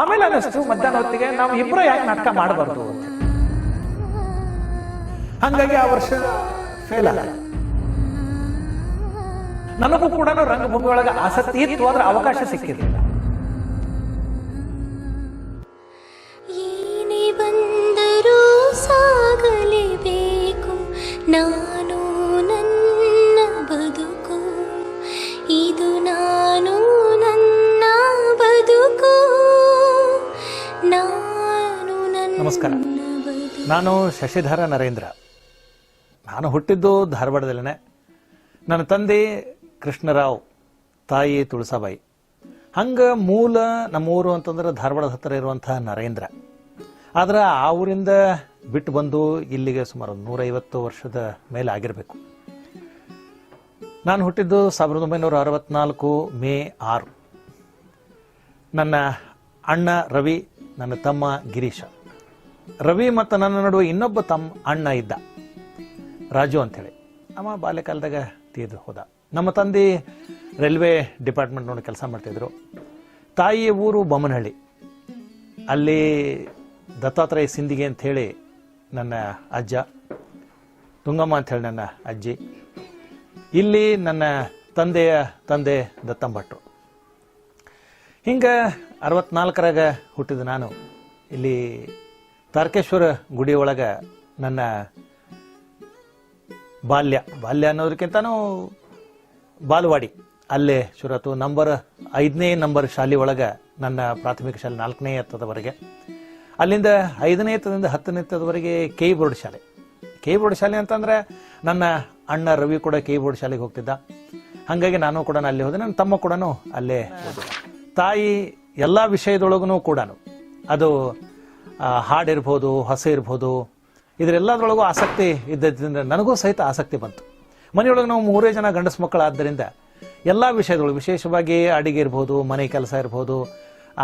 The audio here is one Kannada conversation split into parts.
ಆಮೇಲೆ ಅನ್ನಿಸ್ತು ಮಧ್ಯಾಹ್ನ ಹೊತ್ತಿಗೆ ನಾವು ಇಬ್ಬರು ಯಾಕೆ ನಾಟಕ ಮಾಡಬಾರ್ದು ಅಂತ. ಹಂಗಾಗಿ ಆ ವರ್ಷ ಫೇಲ್ ಆಗ ನನಗೂ ಕೂಡ ರಂಗಭೂಮಿ ಒಳಗೆ ಆಸಕ್ತಿ ಇತ್ತು ಆದ್ರೆ ಅವಕಾಶ ಸಿಕ್ಕಿರಲಿಲ್ಲ. ಏನೇ ಬಂದರೂ ಸಾಗಲೇಬೇಕು. ನಾನು ನಾನು ಶಶಿಧರ ನರೇಂದ್ರ. ನಾನು ಹುಟ್ಟಿದ್ದು ಧಾರವಾಡದಲ್ಲೇ ನನ್ನ ತಂದೆ ಕೃಷ್ಣರಾವ್, ತಾಯಿ ತುಳಸಾಬಾಯಿ. ಹಂಗ ಮೂಲ ನಮ್ಮೂರು ಅಂತಂದ್ರೆ ಧಾರವಾಡದ ಹತ್ತಿರ ಇರುವಂತಹ ನರೇಂದ್ರ. ಆದ್ರೆ ಆ ಊರಿಂದ ಬಿಟ್ಟು ಬಂದು ಇಲ್ಲಿಗೆ ಸುಮಾರು ನೂರೈವತ್ತು ವರ್ಷದ ಮೇಲೆ ಆಗಿರಬೇಕು. ನಾನು ಹುಟ್ಟಿದ್ದು ಸಾವಿರದ ಒಂಬೈನೂರ ಅರವತ್ನಾಲ್ಕು ಮೇ ಆರು. ನನ್ನ ಅಣ್ಣ ರವಿ, ನನ್ನ ತಮ್ಮ ಗಿರೀಶ. ರವಿ ಮತ್ತು ನನ್ನ ನಡುವೆ ಇನ್ನೊಬ್ಬ ತಮ್ಮ ಅಣ್ಣ ಇದ್ದ. ರಾಜು ಅಂಥೇಳಿ. ಅಮ್ಮ ಬಾಲ್ಯಕಾಲದಾಗ ತೀರ್ದು ಹೋದ. ನಮ್ಮ ತಂದೆ ರೈಲ್ವೆ ಡಿಪಾರ್ಟ್ಮೆಂಟ್ ನೋಡಿ ಕೆಲಸ ಮಾಡ್ತಿದ್ರು. ತಾಯಿಯ ಊರು ಬೊಮ್ಮನಹಳ್ಳಿ. ಅಲ್ಲಿ ದತ್ತಾತ್ರೇಯ ಸಿಂದಿಗೆ ಅಂಥೇಳಿ ನನ್ನ ಅಜ್ಜ, ತುಂಗಮ್ಮ ಅಂಥೇಳಿ ನನ್ನ ಅಜ್ಜಿ. ಇಲ್ಲಿ ನನ್ನ ತಂದೆಯ ತಂದೆ ದತ್ತಂಭಟ್ರು ಹಿಂಗೆ ಅರವತ್ನಾಲ್ಕರಾಗ ಹುಟ್ಟಿದ ನಾನು. ಇಲ್ಲಿ ತಾರಕೇಶ್ವರ ಗುಡಿ ಒಳಗೆ ನನ್ನ ಬಾಲ್ಯ. ಬಾಲ್ಯ ಅನ್ನೋದಕ್ಕಿಂತನೂ ಬಾಲವಾಡಿ. ಅಲ್ಲೇ ಶುರತು ನಂಬರ್ ಐದನೇ ನಂಬರ್ ಶಾಲೆ ಒಳಗೆ ನನ್ನ ಪ್ರಾಥಮಿಕ ಶಾಲೆ ನಾಲ್ಕನೇ ಹತ್ತದವರೆಗೆ ಅಲ್ಲಿಂದ ಐದನೇ ಎತ್ತದಿಂದ ಹತ್ತನೇ ಎತ್ತದವರೆಗೆ ಕೆ ಬೋರ್ಡ್ ಶಾಲೆ. ಕೆ ಬೋರ್ಡ್ ಶಾಲೆ ಅಂತಂದ್ರೆ ನನ್ನ ಅಣ್ಣ ರವಿ ಕೂಡ ಕೆ ಬೋರ್ಡ್ ಶಾಲೆಗೆ ಹೋಗ್ತಿದ್ದ. ಹಾಗಾಗಿ ನಾನು ಕೂಡ ಅಲ್ಲಿ ಹೋದೆ. ನನ್ನ ತಮ್ಮ ಕೂಡ ಅಲ್ಲೇ ತಾಯಿ ಎಲ್ಲ ವಿಷಯದೊಳಗೂ ಕೂಡ ಅದು ಹಾಡಿರ್ಬೋದು, ಹೊಸ ಇರ್ಬೋದು, ಇದರೆಲ್ಲದರೊಳಗೂ ಆಸಕ್ತಿ ಇದ್ದಿದ್ದರಿಂದ ನನಗೂ ಸಹಿತ ಆಸಕ್ತಿ ಬಂತು. ಮನೆಯೊಳಗೆ ನಾವು ಮೂರೇ ಜನ ಗಂಡಸು ಮಕ್ಕಳಾದ್ದರಿಂದ ಎಲ್ಲ ವಿಷಯದೊಳಗೆ ವಿಶೇಷವಾಗಿ ಅಡಿಗೆ ಇರ್ಬೋದು, ಮನೆ ಕೆಲಸ ಇರ್ಬೋದು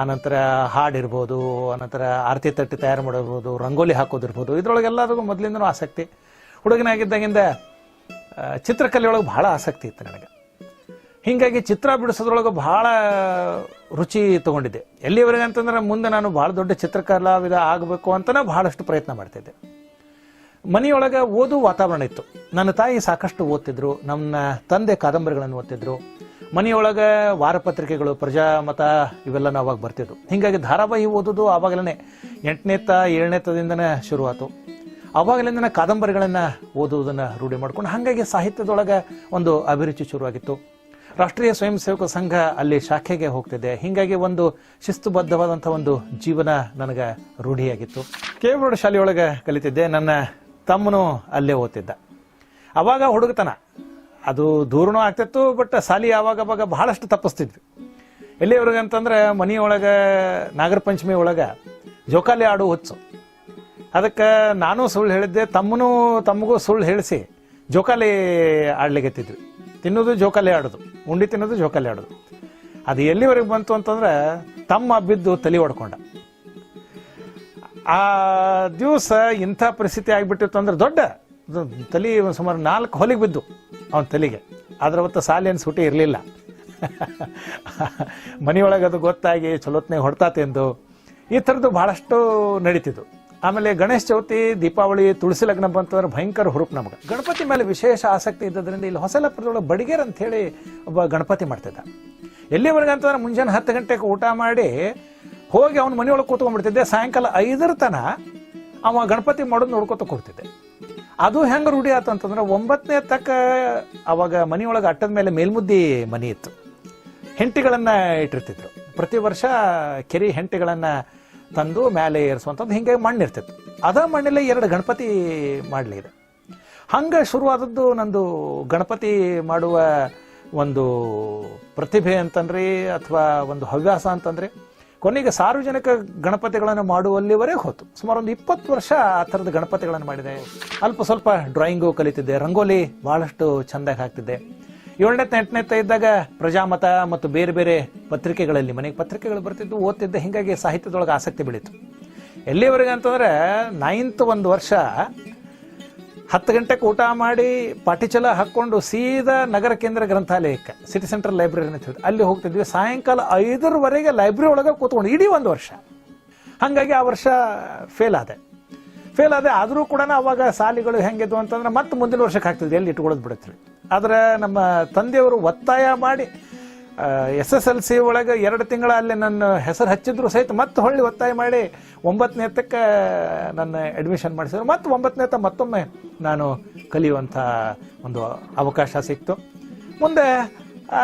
ಆನಂತರ ಹಾಡಿರ್ಬೋದು ಆನಂತರ ಆರತಿ ತಟ್ಟಿ ತಯಾರು ಮಾಡಿರ್ಬೋದು, ರಂಗೋಲಿ ಹಾಕೋದಿರ್ಬೋದು ಇದರೊಳಗೆ ಎಲ್ಲದಕ್ಕೂ ಮೊದಲಿಂದನೂ ಆಸಕ್ತಿ. ಹುಡುಗನಾಗಿದ್ದಾಗಿಂದ ಚಿತ್ರಕಲೆಯೊಳಗೆ ಬಹಳ ಆಸಕ್ತಿ ಇತ್ತು ನನಗೆ. ಹಿಂಗಾಗಿ ಚಿತ್ರ ಬಿಡಿಸೋದ್ರೊಳಗೆ ಬಹಳ ರುಚಿ ತಗೊಂಡಿದ್ದೆ. ಎಲ್ಲಿವರೆಗೆ ಅಂತಂದ್ರೆ ಮುಂದೆ ನಾನು ಬಹಳ ದೊಡ್ಡ ಚಿತ್ರಕಲಾವಿದ ಆಗಬೇಕು ಅಂತಲೇ ಬಹಳಷ್ಟು ಪ್ರಯತ್ನ ಮಾಡ್ತಿದ್ದೆ. ಮನೆಯೊಳಗೆ ಓದು ವಾತಾವರಣ ಇತ್ತು. ನನ್ನ ತಾಯಿ ಸಾಕಷ್ಟು ಓದ್ತಿದ್ರು, ನನ್ನ ತಂದೆ ಕಾದಂಬರಿಗಳನ್ನು ಓದ್ತಿದ್ರು. ಮನೆಯೊಳಗೆ ವಾರಪತ್ರಿಕೆಗಳು, ಪ್ರಜಾಮತ ಇವೆಲ್ಲ ನಾವು ಅವಾಗ ಬರ್ತಿದ್ವು. ಹೀಗಾಗಿ ಧಾರಾವಾಹಿ ಓದೋದು ಆವಾಗಲೇ ಎಂಟನೇತ್ತ ಏಳನೇತ್ತದಿಂದನೇ ಶುರುವಾತು. ಆವಾಗಲಿಂದನೇ ಕಾದಂಬರಿಗಳನ್ನು ಓದುವುದನ್ನು ರೂಢಿ ಮಾಡ್ಕೊಂಡು, ಹಾಗಾಗಿ ಸಾಹಿತ್ಯದೊಳಗೆ ಒಂದು ಅಭಿರುಚಿ ಶುರುವಾಗಿತ್ತು. ರಾಷ್ಟ್ರೀಯ ಸ್ವಯಂ ಸೇವಕ ಸಂಘ ಅಲ್ಲಿ ಶಾಖೆಗೆ ಹೋಗ್ತಿದ್ದೆ ಹಿಂಗಾಗಿ ಒಂದು ಶಿಸ್ತುಬದ್ಧವಾದಂಥ ಒಂದು ಜೀವನ ನನಗೆ ರೂಢಿಯಾಗಿತ್ತು. ಕೇವಲ ಶಾಲೆಯೊಳಗೆ ಕಲಿತಿದ್ದೆ. ನನ್ನ ತಮ್ಮನು ಅಲ್ಲೇ ಓದ್ತಿದ್ದ. ಅವಾಗ ಹುಡುಗತನ. ಅದು ದೂರನೂ ಆಗ್ತಿತ್ತು, ಬಟ್ ಸಾಲಿ ಆವಾಗ ಅವಾಗ ಬಹಳಷ್ಟು ತಪ್ಪಿಸ್ತಿದ್ವಿ. ಎಲ್ಲಿವರೆಗೆ ಅಂತಂದ್ರೆ ಮನೆಯೊಳಗೆ ನಾಗರ ಪಂಚಮಿ ಒಳಗೆ ಜೋಕಾಲಿ ಆಡು ಹುಚ್ಚು. ಅದಕ್ಕೆ ನಾನು ಸುಳ್ಳು ಹೇಳಿದ್ದೆ, ತಮ್ಮನೂ ತಮ್ಮಗೂ ಸುಳ್ಳು ಹೇಳಿಸಿ ಜೋಕಾಲಿ ಆಡ್ಲಿಕ್ಕೆ ತಿನ್ನೋದು ಜೋಕಾಲಿ ಆಡೋದು. ಉಂಡಿ ತಿನ್ನೋದು ಜೋಕಾಲಿ ಆಡೋದು. ಅದು ಎಲ್ಲಿವರೆಗೆ ಬಂತು ಅಂತಂದ್ರೆ ತಮ್ಮ ಬಿದ್ದು ತಲೆ ಹೊಡ್ಕೊಂಡ ಆ ದಿವಸ ಇಂಥ ಪರಿಸ್ಥಿತಿ ಆಗಿಬಿಟ್ಟಿತ್ತು ಅಂದ್ರೆ ದೊಡ್ಡ, ತಲೆ ಸುಮಾರು ನಾಲ್ಕು ಹೊಲಿಗೆ ಬಿದ್ದು ಅವನ ತಲೆಗೆ. ಆದ್ರೆ ಅವತ್ತು ಸಾಲೇನು ಸೂಟಿ ಇರಲಿಲ್ಲ. ಮನೆಯೊಳಗೆ ಅದು ಗೊತ್ತಾಗಿ ಚಲೋತ್ನಾಗ ಹೊಡ್ತಾತೆ ಎಂದು ಈ ಥರದ್ದು ಭಾಳಷ್ಟು ನಡೀತಿದ್ದು. ಆಮೇಲೆ ಗಣೇಶ ಚೌತಿ, ದೀಪಾವಳಿ, ತುಳಸಿ ಲಗ್ನ ಬಂತಂದ್ರೆ ಭಯಂಕರ ಹುರುಪ್ ನಮಗೆ. ಗಣಪತಿ ಮೇಲೆ ವಿಶೇಷ ಆಸಕ್ತಿ ಇದ್ದದ್ರಿಂದ ಇಲ್ಲಿ ಹೊಸಲಪುರದೊಳಗೆ ಬಡಿಗೇರ್ ಅಂತ ಹೇಳಿ ಒಬ್ಬ ಗಣಪತಿ ಮಾಡ್ತಿದ್ದ. ಎಲ್ಲಿವರೆಗೆ ಅಂತಂದ್ರೆ ಮುಂಜಾನೆ ಹತ್ತು ಗಂಟೆಗೆ ಊಟ ಮಾಡಿ ಹೋಗಿ ಅವನ ಮನೆಯೊಳಗೆ ಕೂತ್ಕೊಂಡ್ಬಿಡ್ತಿದ್ದೆ. ಸಾಯಂಕಾಲ ಐದರ ತನ ಅವ ಗಣಪತಿ ಮಾಡೋದು ನೋಡ್ಕೊತ ಕೊಡ್ತಿದ್ದೆ. ಅದು ಹೆಂಗೆ ರೂಢಿ ಆಯ್ತು ಅಂತಂದ್ರೆ ಒಂಬತ್ತನೇ ತಕ್ಕ ಅವಾಗ ಮನೆಯೊಳಗೆ ಅಟ್ಟದ ಮೇಲೆ ಮೇಲ್ಮುದ್ದಿ ಮನೆ ಇತ್ತು. ಹೆಂಟಿಗಳನ್ನ ಇಟ್ಟಿರ್ತಿದ್ರು. ಪ್ರತಿ ವರ್ಷ ಕೆರಿ ಹೆಂಟಿಗಳನ್ನ ತಂದು ಮೇಲೆ ಏರಿಸುವಂಥದ್ದು, ಹಿಂಗೆ ಮಣ್ಣು ಇರ್ತಿತ್ತು ಅದ ಮಣ್ಣಲ್ಲೇ ಎರಡು ಗಣಪತಿ ಮಾಡಲಿ ಇದೆ. ಹಂಗೆ ಶುರುವಾದದ್ದು ನಂದು ಗಣಪತಿ ಮಾಡುವ ಒಂದು ಪ್ರತಿಭೆ ಅಂತಂದ್ರಿ, ಅಥವಾ ಒಂದು ಹವ್ಯಾಸ ಅಂತಂದ್ರೆ, ಕೊನೆಗೆ ಸಾರ್ವಜನಿಕ ಗಣಪತಿಗಳನ್ನು ಮಾಡುವಲ್ಲಿವರೆಗೆ ಹೋತು. ಸುಮಾರು ಒಂದು ಇಪ್ಪತ್ತು ವರ್ಷ ಆ ಥರದ ಗಣಪತಿಗಳನ್ನು ಮಾಡಿದೆ. ಅಲ್ಪ ಸ್ವಲ್ಪ ಡ್ರಾಯಿಂಗು ಕಲಿತಿದ್ದೆ, ರಂಗೋಲಿ ಬಹಳಷ್ಟು ಚೆಂದಾಗಿ ಹಾಕ್ತಿದ್ದೆ. ಏಳನೇ ಎಂಟನೇ ಇದ್ದಾಗ ಪ್ರಜಾಮತ ಮತ್ತು ಬೇರೆ ಬೇರೆ ಪತ್ರಿಕೆಗಳಲ್ಲಿ, ಮನೆಗೆ ಪತ್ರಿಕೆಗಳು ಬರ್ತಿದ್ದು ಓದ್ತಿದ್ದ. ಹಿಂಗಾಗಿ ಸಾಹಿತ್ಯದೊಳಗೆ ಆಸಕ್ತಿ ಬೆಳೀತು. ಎಲ್ಲಿವರೆಗೆ ಅಂತಂದ್ರೆ ನೈನ್ತ್ ಒಂದು ವರ್ಷ ಹತ್ತು ಗಂಟೆಗೆ ಊಟ ಮಾಡಿ ಪಾಟಿಚಲ ಹಾಕ್ಕೊಂಡು ಸೀದಾ ನಗರ ಕೇಂದ್ರ ಗ್ರಂಥಾಲಯಕ್ಕೆ ಸಿಟಿ ಸೆಂಟ್ರಲ್ ಲೈಬ್ರರಿ ಅಂತ ಹೇಳಿ ಅಲ್ಲಿ ಹೋಗ್ತಿದ್ವಿ. ಸಾಯಂಕಾಲ ಐದರವರೆಗೆ ಲೈಬ್ರರಿ ಒಳಗೆ ಕೂತ್ಕೊಂಡು, ಇಡೀ ಒಂದು ವರ್ಷ. ಹಾಗಾಗಿ ಆ ವರ್ಷ ಫೇಲ್ ಆದೆ. ಫೇಲ್ ಆದ್ರೆ ಆದರೂ ಕೂಡ ಅವಾಗ ಸಾಲಿಗಳು ಹೆಂಗಿದ್ವು ಅಂತಂದ್ರೆ ಮತ್ತೆ ಮುಂದಿನ ವರ್ಷಕ್ಕೆ ಹಾಕ್ತಿದ್ವಿ. ಎಲ್ಲಿ ಇಟ್ಕೊಳ್ಳೋದು ಬಿಡುತ್ತೆ ಆದ್ರೆ ನಮ್ಮ ತಂದೆಯವರು ಒತ್ತಾಯ ಮಾಡಿ ಎಸ್ ಎಸ್ ಎಲ್ ಸಿ ಒಳಗೆ ಎರಡು ತಿಂಗಳ ಅಲ್ಲಿ ನನ್ನ ಹೆಸರು ಹಚ್ಚಿದ್ರು ಸಹಿತ ಮತ್ತೆ ಹೊಳ್ಳಿ ಒತ್ತಾಯ ಮಾಡಿ ಒಂಬತ್ತನೇ ಹತ್ತಕ್ಕೆ ನನ್ನ ಅಡ್ಮಿಷನ್ ಮಾಡಿಸಿದ್ರು. ಮತ್ತೆ ಒಂಬತ್ತನೇ ಹತ್ತ ಮತ್ತೊಮ್ಮೆ ನಾನು ಕಲಿಯುವಂಥ ಒಂದು ಅವಕಾಶ ಸಿಕ್ತು. ಮುಂದೆ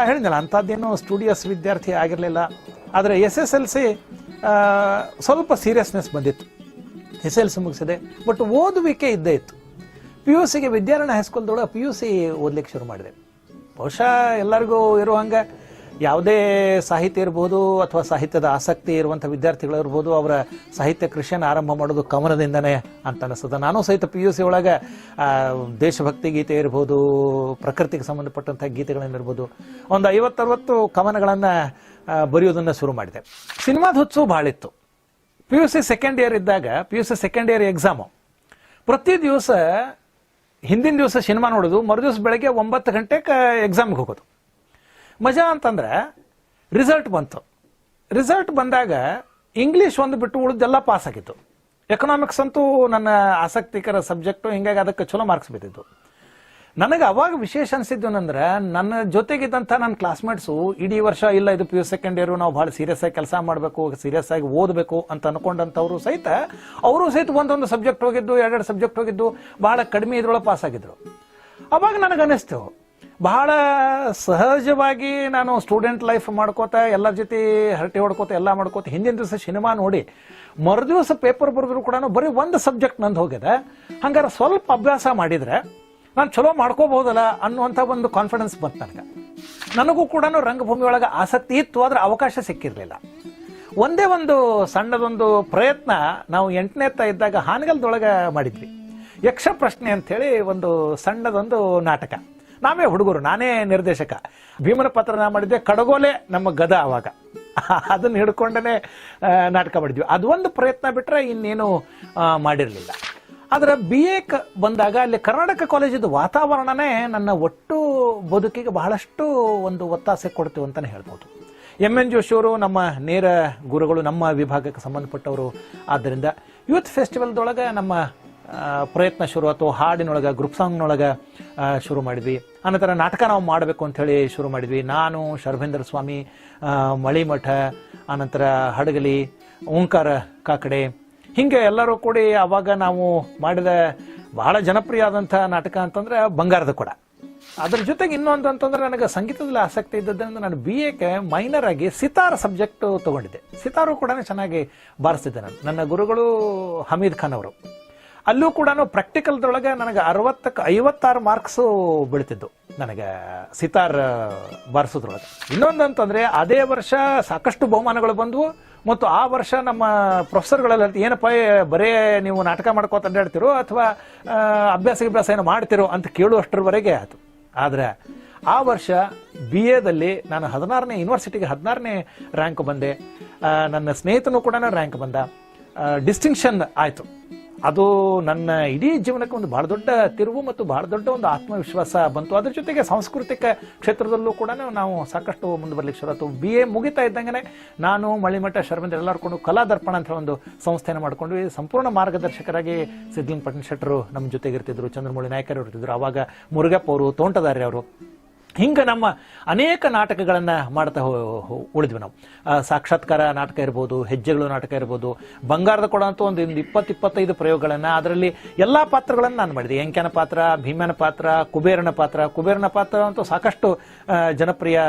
ಹೇಳಿದ್ನಲ್ಲ, ಅಂಥದ್ದೇನು ಸ್ಟೂಡಿಯಸ್ ವಿದ್ಯಾರ್ಥಿ ಆಗಿರಲಿಲ್ಲ. ಆದರೆ ಎಸ್ ಎಸ್ ಎಲ್ ಸಿ ಸ್ವಲ್ಪ ಸೀರಿಯಸ್ನೆಸ್ ಬಂದಿತ್ತು. ಎಸ್ ಎಲ್ ಮುಗಿಸಿದೆ. ಬಟ್ ಓದುವಿಕೆ ಇದ್ದೇ ಇತ್ತು. ಪಿ ಯು ಸಿಗೆ ವಿದ್ಯಾರಣ್ಯ ಹೈಸ್ಕೂಲ್ದೊಳಗೆ ಪಿ ಯು ಸಿ ಓದ್ಲಿಕ್ಕೆ ಶುರು ಮಾಡಿದೆ. ಬಹುಶಃ ಎಲ್ಲರಿಗೂ ಇರೋ ಹಂಗೆ ಯಾವುದೇ ಸಾಹಿತ್ಯ ಇರ್ಬೋದು ಅಥವಾ ಸಾಹಿತ್ಯದ ಆಸಕ್ತಿ ಇರುವಂಥ ವಿದ್ಯಾರ್ಥಿಗಳು ಇರ್ಬೋದು, ಅವರ ಸಾಹಿತ್ಯ ಕೃಷಿಯನ್ನು ಆರಂಭ ಮಾಡೋದು ಕವನದಿಂದನೇ ಅಂತ ಅನಿಸ್ತದೆ. ನಾನು ಸಹಿತ ಪಿ ಯು ಸಿ ಒಳಗೆ ದೇಶಭಕ್ತಿ ಗೀತೆ ಇರ್ಬೋದು, ಪ್ರಕೃತಿಗೆ ಸಂಬಂಧಪಟ್ಟಂಥ ಗೀತೆಗಳನ್ನಿರ್ಬೋದು ಒಂದು ಐವತ್ತರವತ್ತು ಕವನಗಳನ್ನು ಬರೆಯೋದನ್ನು ಶುರು ಮಾಡಿದೆ. ಸಿನಿಮಾದ ಹುಚ್ಚು ಭಾಳ ಇತ್ತು. P U C second year ಇದ್ದಾಗ P U C second year exam ಪ್ರತಿ ದಿವಸ, ಹಿಂದಿನ ದಿವಸ ಸಿನಿಮಾ ನೋಡೋದು, ಮರುದಿವಸ ಬೆಳಗ್ಗೆ ಒಂಬತ್ತು ಗಂಟೆಗೆ ಎಕ್ಸಾಮ್ಗೆ ಹೋಗೋದು. ಮಜಾ ಅಂತಂದ್ರೆ ರಿಸಲ್ಟ್ ಬಂತು. ರಿಸಲ್ಟ್ ಬಂದಾಗ ಇಂಗ್ಲೀಷ್ ಒಂದು ಬಿಟ್ಟು ಉಳಿದೆಲ್ಲ ಪಾಸ್ ಆಗಿತ್ತು. ಎಕನಾಮಿಕ್ಸ್ ಅಂತೂ ನನ್ನ ಆಸಕ್ತಿಕರ ಸಬ್ಜೆಕ್ಟು ಹಿಂಗಾಗಿ ಅದಕ್ಕೆ ಚಲೋ ಮಾರ್ಕ್ಸ್ ಬಿದ್ದಿದ್ದು. ನನಗೆ ಅವಾಗ ವಿಶೇಷ ಅನ್ಸಿದ್ದು ಏನಂದ್ರೆ, ನನ್ನ ಜೊತೆಗಿದ್ದಂಥ ನನ್ನ ಕ್ಲಾಸ್ಮೇಟ್ಸು ಇಡೀ ವರ್ಷ ಇಲ್ಲ, ಇದು ಪಿ ಯು ಸೆಕೆಂಡ್ ಇಯರ್ ನಾವು ಭಾಳ ಸೀರಿಯಸ್ ಆಗಿ ಕೆಲಸ ಮಾಡಬೇಕು ಸೀರಿಯಸ್ ಆಗಿ ಓದಬೇಕು ಅಂತ ಅನ್ಕೊಂಡಂಥವ್ರು ಸಹಿತ, ಅವರು ಸಹಿತ ಒಂದೊಂದು ಸಬ್ಜೆಕ್ಟ್ ಹೋಗಿದ್ದು, ಎರಡೆರಡು ಸಬ್ಜೆಕ್ಟ್ ಹೋಗಿದ್ದು ಬಹಳ ಕಡಿಮೆ ಇದ್ರೊಳಗೆ ಪಾಸ್ ಆಗಿದ್ರು. ಅವಾಗ ನನಗೆ ಅನಿಸ್ತು ಬಹಳ ಸಹಜವಾಗಿ ನಾನು ಸ್ಟೂಡೆಂಟ್ ಲೈಫ್ ಮಾಡ್ಕೋತ, ಎಲ್ಲರ ಜೊತೆ ಹರಟೆ ಹೊಡ್ಕೋತ, ಎಲ್ಲ ಮಾಡ್ಕೋತ, ಹಿಂದಿನ ದಿವಸ ಸಿನಿಮಾ ನೋಡಿ, ಮರುದಿವಸ ಪೇಪರ್ ಬರೆದ್ರು ಕೂಡ ಬರೀ ಒಂದು ಸಬ್ಜೆಕ್ಟ್ ನಂದು ಹೋಗಿದೆ. ಹಂಗಾರೆ ಸ್ವಲ್ಪ ಅಭ್ಯಾಸ ಮಾಡಿದ್ರೆ ನಾನು ಚಲೋ ಮಾಡ್ಕೋಬಹುದಲ್ಲ ಅನ್ನುವಂಥ ಒಂದು ಕಾನ್ಫಿಡೆನ್ಸ್ ಬಂತು ನನಗೆ. ನನಗೂ ಕೂಡ ರಂಗಭೂಮಿ ಒಳಗೆ ಆಸಕ್ತಿ ಇತ್ತು, ಆದ್ರೆ ಅವಕಾಶ ಸಿಕ್ಕಿರಲಿಲ್ಲ. ಒಂದೇ ಒಂದು ಸಣ್ಣದೊಂದು ಪ್ರಯತ್ನ ನಾವು ಎಂಟನೇ ಇದ್ದಾಗ ಹಾನಗಲ್ದೊಳಗೆ ಮಾಡಿದ್ವಿ. ಯಕ್ಷ ಪ್ರಶ್ನೆ ಅಂಥೇಳಿ ಒಂದು ಸಣ್ಣದೊಂದು ನಾಟಕ. ನಾವೇ ಹುಡುಗರು, ನಾನೇ ನಿರ್ದೇಶಕ. ಭೀಮನ ಪತ್ರ ನಾ ಮಾಡಿದ್ದೆ ಕಡಗೋಲೆ ನಮ್ಮ ಗದ ಅವಾಗ. ಅದನ್ನ ಹಿಡ್ಕೊಂಡೇ ನಾಟಕ ಮಾಡಿದ್ವಿ. ಅದೊಂದು ಪ್ರಯತ್ನ ಬಿಟ್ಟರೆ ಇನ್ನೇನು ಮಾಡಿರ್ಲಿಲ್ಲ. ಆದ್ರೆ ಬಿ ಎ ಬಂದಾಗ ಅಲ್ಲಿ ಕರ್ನಾಟಕ ಕಾಲೇಜಿದ ವಾತಾವರಣನೇ ನನ್ನ ಒಟ್ಟು ಬದುಕಿಗೆ ಬಹಳಷ್ಟು ಒಂದು ಒತ್ತಾಸೆ ಕೊಡ್ತೀವಿ ಅಂತಾನೆ ಹೇಳ್ಬೋದು. ಎಂ ಎನ್ ಜೋಶಿಯವರು ನಮ್ಮ ನೇರ ಗುರುಗಳು, ನಮ್ಮ ವಿಭಾಗಕ್ಕೆ ಸಂಬಂಧಪಟ್ಟವರು. ಆದ್ದರಿಂದ ಯೂತ್ ಫೆಸ್ಟಿವಲ್ದೊಳಗೆ ನಮ್ಮ ಪ್ರಯತ್ನ ಶುರು ಅಥವಾ ಹಾಡಿನೊಳಗೆ, ಗ್ರೂಪ್ ಸಾಂಗ್ನೊಳಗೆ ಶುರು ಮಾಡಿದ್ವಿ. ಆನಂತರ ನಾಟಕ ನಾವು ಮಾಡಬೇಕು ಅಂಥೇಳಿ ಶುರು ಮಾಡಿದ್ವಿ. ನಾನು, ಶರ್ಭೇಂದ್ರ ಸ್ವಾಮಿ ಮಳಿಮಠ, ಆನಂತರ ಹಡಗಲಿ, ಓಂಕಾರ ಕಾಕಡೆ ಹಿಂಗೆ ಎಲ್ಲರೂ ಕೂಡಿ ಅವಾಗ ನಾವು ಮಾಡಿದ ಬಹಳ ಜನಪ್ರಿಯ ಆದಂಥ ನಾಟಕ ಅಂತಂದ್ರೆ ಬಂಗಾರದ ಕೂಡ. ಅದ್ರ ಜೊತೆಗೆ ಇನ್ನೊಂದು ಅಂತಂದ್ರೆ ನನಗೆ ಸಂಗೀತದಲ್ಲಿ ಆಸಕ್ತಿ ಇದ್ದದ್ರಿಂದ ನಾನು ಬಿ ಎಗೆ ಮೈನರ್ ಆಗಿ ಸಿತಾರ ಸಬ್ಜೆಕ್ಟ್ ತಗೊಂಡಿದ್ದೆ. ಸಿತಾರು ಕೂಡ ಚೆನ್ನಾಗಿ ಬಾರಿಸ್ತಿದ್ದೆ ನಾನು. ನನ್ನ ಗುರುಗಳು ಹಮೀದ್ ಖಾನ್ ಅವರು. ಅಲ್ಲೂ ಕೂಡ ಪ್ರಾಕ್ಟಿಕಲ್ದೊಳಗೆ ನನಗೆ ಅರವತ್ತಕ್ಕೆ, ಐವತ್ತಾರು ಮಾರ್ಕ್ಸ್ ಬೀಳ್ತಿದ್ದು ನನಗೆ ಸಿತಾರ್ ಬಾರಿಸೋದ್ರೊಳಗೆ. ಇನ್ನೊಂದು ಅಂತಂದ್ರೆ ಅದೇ ವರ್ಷ ಸಾಕಷ್ಟು ಬಹುಮಾನಗಳು ಬಂದವು. ಮತ್ತು ಆ ವರ್ಷ ನಮ್ಮ ಪ್ರೊಫೆಸರ್ಗಳೆಲ್ಲ ಏನಪ್ಪ ಬರೇ ನೀವು ನಾಟಕ ಮಾಡ್ಕೋತ ಅಡ್ಡಾಡ್ತಿರೋ ಅಥವಾ ಅಭ್ಯಾಸ ಅಭ್ಯಾಸ ಏನು ಮಾಡ್ತಿರೋ ಅಂತ ಕೇಳುವಷ್ಟರವರೆಗೆ ಆಯಿತು. ಆದರೆ ಆ ವರ್ಷ ಬಿ ಎದಲ್ಲಿ ನಾನು ಹದಿನಾರನೇ, ಯೂನಿವರ್ಸಿಟಿಗೆ ಹದಿನಾರನೇ ರ್ಯಾಂಕ್ ಬಂದೆ. ನನ್ನ ಸ್ನೇಹಿತನು ಕೂಡ ರ್ಯಾಂಕ್ ಬಂದ. ಡಿಸ್ಟಿಂಕ್ಷನ್ ಆಯ್ತು. ಅದು ನನ್ನ ಇಡೀ ಜೀವನಕ್ಕೆ ಒಂದು ಬಹಳ ದೊಡ್ಡ ತಿರುವು ಮತ್ತು ಬಹಳ ದೊಡ್ಡ ಒಂದು ಆತ್ಮವಿಶ್ವಾಸ ಬಂತು. ಅದ್ರ ಜೊತೆಗೆ ಸಾಂಸ್ಕೃತಿಕ ಕ್ಷೇತ್ರದಲ್ಲೂ ಕೂಡ ನಾವು ಸಾಕಷ್ಟು ಮುಂದುವರ್ಲಿಕ್ಕೆ ಶುರು ಆಯ್ತು. ಬಿ ಎ ಮುಗಿತಾ ಇದ್ದಂಗೆ ನಾನು ಮಳಿಮಠ ಶರ್ಮೇಂದ್ರ ಎಲ್ಲರೂ ಕೊಂಡು ಕಲಾ ದರ್ಪಣ ಅಂತ ಒಂದು ಸಂಸ್ಥೆಯನ್ನು ಮಾಡ್ಕೊಂಡ್ವಿ. ಸಂಪೂರ್ಣ ಮಾರ್ಗದರ್ಶಕರಾಗಿ ಸಿದ್ಲಿಂಗ್ ಪಟ್ಟಣ ಶೆಟ್ಟರು ನಮ್ಮ ಜೊತೆಗೆ ಇರ್ತಿದ್ರು ಚಂದ್ರಮೌಳಿ ನಾಯಕರು ಇರ್ತಿದ್ರು. ಅವಾಗ ಮುರುಗಪ್ಪ ಅವರು ತೋಂಟದಾರಿ ಅವರು. ಹಿಂಗೆ ನಮ್ಮ ಅನೇಕ ನಾಟಕಗಳನ್ನು ಮಾಡ್ತಾ ಉಳಿದ್ವಿ ನಾವು. ಸಾಕ್ಷಾತ್ಕಾರ ನಾಟಕ ಇರ್ಬೋದು, ಹೆಜ್ಜೆಗಳು ನಾಟಕ ಇರ್ಬೋದು, ಬಂಗಾರದ ಕೊಡ ಅಂತ ಒಂದು ಇಪ್ಪತ್ತು ಇಪ್ಪತ್ತೈದು ಪ್ರಯೋಗಗಳನ್ನು ಅದರಲ್ಲಿ ಎಲ್ಲ ಪಾತ್ರಗಳನ್ನು ನಾನು ಮಾಡಿದೆ. ಎಂಕ್ಯನ ಪಾತ್ರ ಭೀಮನ ಪಾತ್ರ, ಕುಬೇರನ ಪಾತ್ರ. ಕುಬೇರನ ಪಾತ್ರ ಅಂತೂ ಸಾಕಷ್ಟು ಜನಪ್ರಿಯ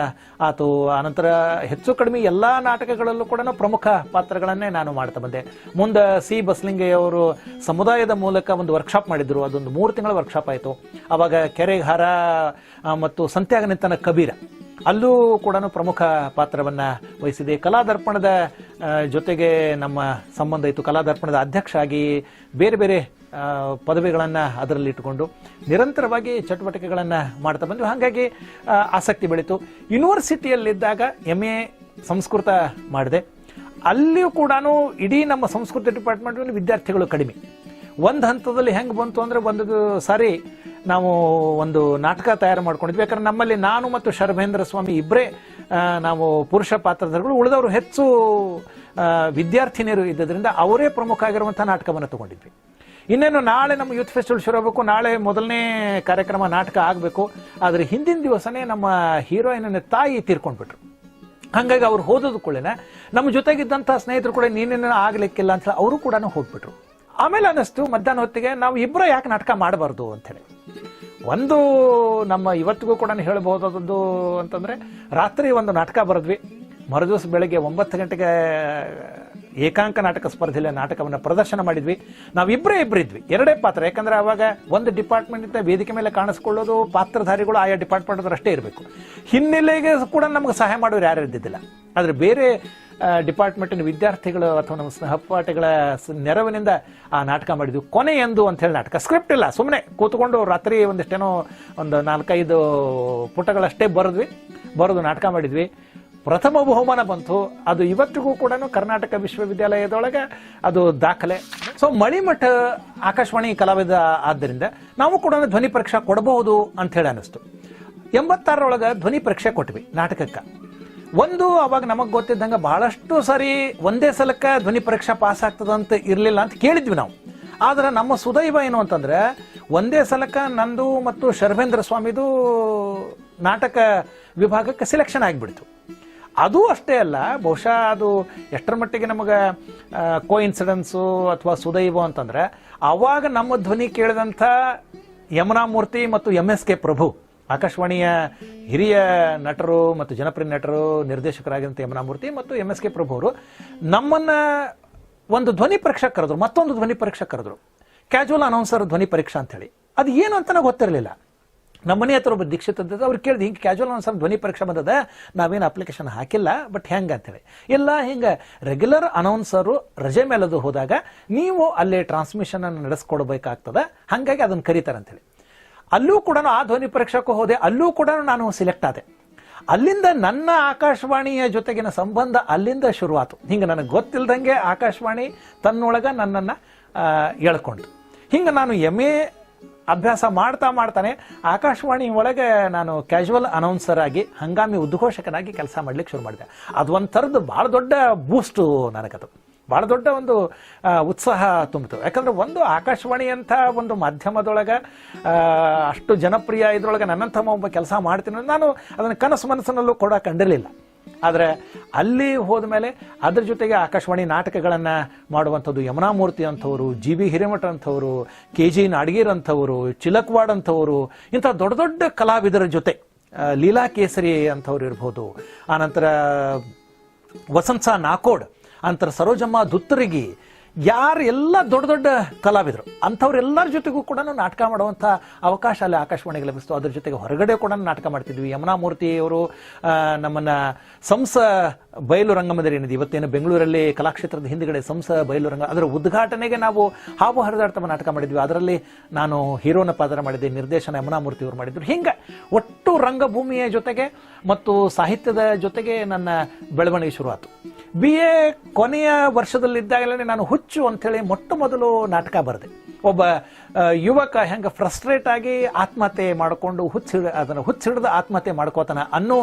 ಆತು. ಆನಂತರ ಹೆಚ್ಚು ಕಡಿಮೆ ಎಲ್ಲ ನಾಟಕಗಳಲ್ಲೂ ಕೂಡ ಪ್ರಮುಖ ಪಾತ್ರಗಳನ್ನೇ ನಾನು ಮಾಡ್ತಾ ಬಂದೆ. ಮುಂದೆ ಸಿ ಬಸ್ಲಿಂಗಯ್ಯ ಅವರು ಸಮುದಾಯದ ಮೂಲಕ ಒಂದು ವರ್ಕ್ಶಾಪ್ ಮಾಡಿದ್ರು. ಅದೊಂದು ಮೂರು ತಿಂಗಳ ವರ್ಕ್ಶಾಪ್ ಆಯಿತು. ಅವಾಗ ಕೆರೆಗೆ ಮತ್ತು ಸಂತ್ಯಾಗನಿತನ ಕಬೀರ. ಅಲ್ಲೂ ಕೂಡ ಪ್ರಮುಖ ಪಾತ್ರವನ್ನ ವಹಿಸಿದೆ. ಕಲಾದರ್ಪಣದ ದರ್ಪಣದ ಜೊತೆಗೆ ನಮ್ಮ ಸಂಬಂಧ ಇತ್ತು. ಕಲಾದರ್ಪಣದ ಅಧ್ಯಕ್ಷ ಆಗಿ ಬೇರೆ ಬೇರೆ ಪದವಿಗಳನ್ನು ಪದವಿಗಳನ್ನ ಅದರಲ್ಲಿ ಇಟ್ಟುಕೊಂಡು ನಿರಂತರವಾಗಿ ಚಟುವಟಿಕೆಗಳನ್ನ ಮಾಡ್ತಾ ಬಂದ್ವಿ. ಹಾಗಾಗಿ ಆಸಕ್ತಿ ಬೆಳೀತು. ಯೂನಿವರ್ಸಿಟಿಯಲ್ಲಿದ್ದಾಗ ಎಂ ಎ ಸಂಸ್ಕೃತ ಮಾಡಿದೆ. ಅಲ್ಲಿಯೂ ಕೂಡ ಇಡೀ ನಮ್ಮ ಸಂಸ್ಕೃತಿ ಡಿಪಾರ್ಟ್ಮೆಂಟ್ ವಿದ್ಯಾರ್ಥಿಗಳು ಕಡಿಮೆ. ಒಂದು ಹಂತದಲ್ಲಿ ಹೆಂಗೆ ಬಂತು ಅಂದ್ರೆ ಒಂದು ಸಾರಿ ನಾವು ಒಂದು ನಾಟಕ ತಯಾರು ಮಾಡ್ಕೊಂಡಿದ್ವಿ. ಯಾಕಂದ್ರೆ ನಮ್ಮಲ್ಲಿ ನಾನು ಮತ್ತು ಶರ್ಭೇಂದ್ರ ಸ್ವಾಮಿ ಇಬ್ಬರೇ ನಾವು ಪುರುಷ ಪಾತ್ರಧಾರಿಗಳು. ಉಳಿದವರು ಹೆಚ್ಚು ವಿದ್ಯಾರ್ಥಿನಿಯರು ಇದ್ದರಿಂದ ಅವರೇ ಪ್ರಮುಖ ಆಗಿರುವಂಥ ನಾಟಕವನ್ನು ತಗೊಂಡಿದ್ವಿ. ಇನ್ನೇನು ನಾಳೆ ನಮ್ಮ ಯೂತ್ ಫೆಸ್ಟಿವಲ್ ಶುರು ಆಗಬೇಕು. ನಾಳೆ ಮೊದಲನೇ ಕಾರ್ಯಕ್ರಮ ನಾಟಕ ಆಗಬೇಕು. ಆದರೆ ಹಿಂದಿನ ದಿವಸನೇ ನಮ್ಮ ಹೀರೋಯಿನ ತಾಯಿ ತೀರ್ಕೊಂಡ್ಬಿಟ್ರು. ಹಂಗಾಗಿ ಅವ್ರು ಹೋದದ ಕೂಡಲೇ ನಮ್ಮ ಜೊತೆಗಿದ್ದಂಥ ಸ್ನೇಹಿತರು ಕೂಡ ನೀನೇನೋ ಆಗ್ಲಿಕ್ಕಿಲ್ಲ ಅಂತ ಹೇಳಿ ಅವರು ಕೂಡ ಹೋಗ್ಬಿಟ್ರು. ಆಮೇಲೆ ಅನ್ನಿಸ್ತು ಮಧ್ಯಾಹ್ನ ಹೊತ್ತಿಗೆ ನಾವು ಇಬ್ಬರು ಯಾಕೆ ನಾಟಕ ಮಾಡಬಾರ್ದು ಅಂತೇಳಿ ಒಂದು ನಮ್ಮ ಇವತ್ತಿಗೂ ಕೂಡ ಹೇಳ್ಬಹುದಾದದ್ದು ಅಂತಂದ್ರೆ ರಾತ್ರಿ ಒಂದು ನಾಟಕ ಬರೆದ್ವಿ. ಮರುದಿವಸ ಬೆಳಗ್ಗೆ ಒಂಬತ್ತು ಗಂಟೆಗೆ ಏಕಾಂಕ ನಾಟಕ ಸ್ಪರ್ಧೆಯಲ್ಲಿ ನಾಟಕವನ್ನು ಪ್ರದರ್ಶನ ಮಾಡಿದ್ವಿ. ನಾವಿಬ್ಬರೇ ಇಬ್ಬರಿದ್ವಿ ಎರಡೇ ಪಾತ್ರ. ಯಾಕಂದ್ರೆ ಅವಾಗ ಒಂದು ಡಿಪಾರ್ಟ್ಮೆಂಟ್ ಇಂದ ವೇದಿಕೆ ಮೇಲೆ ಕಾಣಿಸ್ಕೊಳ್ಳೋದು, ಪಾತ್ರಧಾರಿಗಳು ಆಯಾ ಡಿಪಾರ್ಟ್ಮೆಂಟ್ ಅಷ್ಟೇ ಇರಬೇಕು. ಹಿನ್ನೆಲೆಗೆ ಕೂಡ ನಮಗೆ ಸಹಾಯ ಮಾಡೋರು ಯಾರು ಇದ್ದಿದ್ದಿಲ್ಲ. ಆದರೆ ಬೇರೆ ಡಿಪಾರ್ಟ್ಮೆಂಟಿನ ವಿದ್ಯಾರ್ಥಿಗಳು ಅಥವಾ ನಮ್ಮ ಸಹಪಾಠಿಗಳ ನೆರವಿನಿಂದ ಆ ನಾಟಕ ಮಾಡಿದ್ವಿ. ಕೊನೆ ಎಂದು ಅಂತ ಹೇಳಿ ನಾಟಕ. ಸ್ಕ್ರಿಪ್ಟ್ ಇಲ್ಲ. ಸುಮ್ಮನೆ ಕೂತ್ಕೊಂಡು ರಾತ್ರಿ ಒಂದಿಷ್ಟೇನೋ ಒಂದು ನಾಲ್ಕೈದು ಪುಟಗಳಷ್ಟೇ ಬರೆದ್ವಿ. ಬರೆದು ನಾಟಕ ಮಾಡಿದ್ವಿ. ಪ್ರಥಮ ಬಹುಮಾನ ಬಂತು. ಅದು ಇವತ್ತಿಗೂ ಕೂಡ ಕರ್ನಾಟಕ ವಿಶ್ವವಿದ್ಯಾಲಯದೊಳಗೆ ಅದು ದಾಖಲೆ. ಸೊ ಮಳಿಮಠ ಆಕಾಶವಾಣಿ ಕಲಾವಿದ ಆದ್ದರಿಂದ ನಾವು ಕೂಡ ಧ್ವನಿ ಪರೀಕ್ಷೆ ಕೊಡಬಹುದು ಅಂತ ಹೇಳಿ ಅನಿಸ್ತು ಎಂಬತ್ತಾರರೊಳಗೆ ಧ್ವನಿ ಪರೀಕ್ಷೆ ಕೊಟ್ವಿ ನಾಟಕಕ್ಕೆ. ಒಂದು ಅವಾಗ ನಮಗೆ ಗೊತ್ತಿದ್ದಂಗೆ ಬಹಳಷ್ಟು ಸರಿ ಒಂದೇ ಸಲಕ್ಕೆ ಧ್ವನಿ ಪರೀಕ್ಷೆ ಪಾಸ್ ಆಗ್ತದಂತ ಇರಲಿಲ್ಲ ಅಂತ ಕೇಳಿದ್ವಿ ನಾವು. ಆದ್ರೆ ನಮ್ಮ ಸುದೈವ ಏನು ಅಂತಂದ್ರೆ ಒಂದೇ ಸಲಕ್ಕೆ ನಂದು ಮತ್ತು ಶರ್ಭೇಂದ್ರ ಸ್ವಾಮಿದು ನಾಟಕ ವಿಭಾಗಕ್ಕೆ ಸೆಲೆಕ್ಷನ್ ಆಗಿಬಿಡ್ತು. ಅದು ಅಷ್ಟೇ ಅಲ್ಲ, ಬಹುಶಃ ಅದು ಎಷ್ಟರ ಮಟ್ಟಿಗೆ ನಮಗೆ ಕೋ ಇನ್ಸಿಡೆನ್ಸು ಅಥವಾ ಸುದೈವ ಅಂತಂದ್ರೆ, ಅವಾಗ ನಮ್ಮ ಧ್ವನಿ ಕೇಳಿದಂಥ ಯಮುನಾ ಮೂರ್ತಿ ಮತ್ತು ಎಂ ಎಸ್ ಕೆ ಪ್ರಭು, ಆಕಾಶವಾಣಿಯ ಹಿರಿಯ ನಟರು ಮತ್ತು ಜನಪ್ರಿಯ ನಟರು, ನಿರ್ದೇಶಕರಾಗಿದ್ದಂಥ ಯಮುನಾ ಮೂರ್ತಿ ಮತ್ತು ಎಂ ಎಸ್ ಕೆ ಪ್ರಭು ಅವರು ನಮ್ಮನ್ನ ಒಂದು ಧ್ವನಿ ಪರೀಕ್ಷೆ ಕರೆದ್ರು, ಮತ್ತೊಂದು ಧ್ವನಿ ಪರೀಕ್ಷೆ ಕರೆದ್ರು. ಕ್ಯಾಜುವಲ್ ಅನೌನ್ಸರ್ ಧ್ವನಿ ಪರೀಕ್ಷಾ ಅಂತ ಹೇಳಿ ಅದು ಏನು ಅಂತ ಗೊತ್ತಿರಲಿಲ್ಲ. ನಮ್ಮ ಮನೆ ಹತ್ರ ಒಬ್ಬ ದೀಕ್ಷಿತ್ ಅಂತ ಅವ್ರು ಕೇಳಿದ್, ಹಿಂಗೆ ಕ್ಯಾಜುವಲ್ ಅನೌನ್ಸರ್ ಧ್ವನಿ ಪರೀಕ್ಷೆ ಬಂದದ, ನಾವೇನು ಅಪ್ಲಿಕೇಶನ್ ಹಾಕಿಲ್ಲ ಬಟ್ ಹೆಂಗೆ? ಅಂತೇಳಿ. ಇಲ್ಲ, ಹಿಂಗೆ ರೆಗ್ಯುಲರ್ ಅನೌನ್ಸರು ರಜೆ ಮೇಲದು ಹೋದಾಗ ನೀವು ಅಲ್ಲೇ ಟ್ರಾನ್ಸ್ಮಿಷನ್ ಅನ್ನು ನಡೆಸ್ಕೊಡ್ಬೇಕಾಗ್ತದೆ, ಹಾಗಾಗಿ ಅದನ್ನು ಕರೀತಾರೆ ಅಂತೇಳಿ. ಅಲ್ಲೂ ಕೂಡ ಆ ಧ್ವನಿ ಪರೀಕ್ಷೆಗೂ ಹೋದೆ, ಅಲ್ಲೂ ಕೂಡ ನಾನು ಸಿಲೆಕ್ಟ್ ಆದೆ. ಅಲ್ಲಿಂದ ನನ್ನ ಆಕಾಶವಾಣಿಯ ಜೊತೆಗಿನ ಸಂಬಂಧ ಅಲ್ಲಿಂದ ಶುರುವಾತು. ಹಿಂಗೆ ನನಗೆ ಗೊತ್ತಿಲ್ಲದಂಗೆ ಆಕಾಶವಾಣಿ ತನ್ನೊಳಗೆ ನನ್ನನ್ನು ಎಳ್ಕೊಂಡು ಹಿಂಗೆ ನಾನು ಎಂ ಎ ಅಭ್ಯಾಸ ಮಾಡ್ತಾ ಮಾಡ್ತಾನೆ. ಆಕಾಶವಾಣಿ ಒಳಗೆ ನಾನು ಕ್ಯಾಶುವಲ್ ಅನೌನ್ಸರ್ ಆಗಿ, ಹಂಗಾಮಿ ಉದ್ಘೋಷಕನಾಗಿ ಕೆಲಸ ಮಾಡ್ಲಿಕ್ಕೆ ಶುರು ಮಾಡಿದೆ. ಅದು ಒಂಥರದ್ದು ಭಾಳ ದೊಡ್ಡ ಬೂಸ್ಟು ನನಗದು ಭಾಳ ದೊಡ್ಡ ಒಂದು ಉತ್ಸಾಹ ತುಂಬಿತು. ಯಾಕಂದ್ರೆ ಒಂದು ಆಕಾಶವಾಣಿ ಅಂತ ಒಂದು ಮಾಧ್ಯಮದೊಳಗೆ ಅಷ್ಟು ಜನಪ್ರಿಯ ಇದ್ರೊಳಗೆ ನನ್ನಂಥ ಒಬ್ಬ ಕೆಲಸ ಮಾಡ್ತೀನಿ. ನಾನು ಅದನ್ನು ಕನಸು ಮನಸ್ಸಿನಲ್ಲೂ ಕೂಡ ಕಂಡಿರಲಿಲ್ಲ. ಆದರೆ ಅಲ್ಲಿ ಹೋದ್ಮೇಲೆ ಅದ್ರ ಜೊತೆಗೆ ಆಕಾಶವಾಣಿ ನಾಟಕಗಳನ್ನು ಮಾಡುವಂಥದ್ದು ಯಮುನಾಮೂರ್ತಿ ಅಂಥವರು ಜಿ ಬಿ ಹಿರೇಮಠ ಅಂಥವರು ಕೆ ಜಿ ನಾಡಗೀರ್ ಅಂಥವರು, ಚಿಲಕ್ವಾಡ್ ಅಂಥವರು, ಇಂಥ ದೊಡ್ಡ ದೊಡ್ಡ ಕಲಾವಿದರ ಜೊತೆ ಲೀಲಾ ಕೇಸರಿ ಅಂಥವ್ರು ಇರ್ಬೋದು. ಆನಂತರ ವಸಂತ ನಾಕೋಡ್ ಅಂತರ ಸರೋಜಮ್ಮ ದುತ್ತರಿಗಿ ಯಾರು ಎಲ್ಲ ದೊಡ್ಡ ದೊಡ್ಡ ಕಲಾವಿದರು ಅಂಥವ್ರೆಲ್ಲರ ಜೊತೆಗೂ ಕೂಡ ನಾಟಕ ಮಾಡುವಂಥ ಅವಕಾಶ ಅಲ್ಲಿ ಆಕಾಶವಾಣಿಗೆ ಲಭಿಸ್ತು. ಅದ್ರ ಜೊತೆಗೆ ಹೊರಗಡೆ ಕೂಡ ನಾಟಕ ಮಾಡ್ತಿದ್ವಿ. ಯಮುನಾ ಮೂರ್ತಿ ಅವರು ಆ, ನಮ್ಮನ್ನ ಸಂಸ ಬಯಲು ರಂಗಮಂದಿರ ಏನಿದೆ ಇವತ್ತೇನು ಬೆಂಗಳೂರಲ್ಲಿ ಕಲಾಕ್ಷೇತ್ರದ ಹಿಂದ್ಗಡೆ ಸಂಸ ಬಯಲು ರಂಗ ಅದರ ಉದ್ಘಾಟನೆಗೆ ನಾವು ಹಾವು ಹರಿದಾಡ್ತಮ್ಮ ನಾಟಕ ಮಾಡಿದ್ವಿ. ಅದರಲ್ಲಿ ನಾನು ಹೀರೋನ ಪಾತ್ರ ಮಾಡಿದ್ದೆ ನಿರ್ದೇಶನ ಯಮುನಾ ಮೂರ್ತಿ ಅವರು ಮಾಡಿದ್ರು. ಹಿಂಗೆ ಒಟ್ಟು ರಂಗಭೂಮಿಯ ಜೊತೆಗೆ ಮತ್ತು ಸಾಹಿತ್ಯದ ಜೊತೆಗೆ ನನ್ನ ಬೆಳವಣಿಗೆ ಶುರುವಾತು. ಬಿ ಎ ಕೊನೆಯ ವರ್ಷದಲ್ಲಿದ್ದಾಗಲೇ ನಾನು ಹುಚ್ಚು ಅಂಥೇಳಿ ಮೊಟ್ಟ ಮೊದಲು ನಾಟಕ ಬರೆದೆ. ಒಬ್ಬ ಯುವಕ ಹೆಂಗೆ ಫ್ರಸ್ಟ್ರೇಟ್ ಆಗಿ ಆತ್ಮಹತ್ಯೆ ಮಾಡಿಕೊಂಡು ಹುಚ್ಚಿ, ಅದನ್ನು ಹುಚ್ಚಿಡ್ದು ಆತ್ಮಹತ್ಯೆ ಮಾಡ್ಕೋತಾನ ಅನ್ನೋ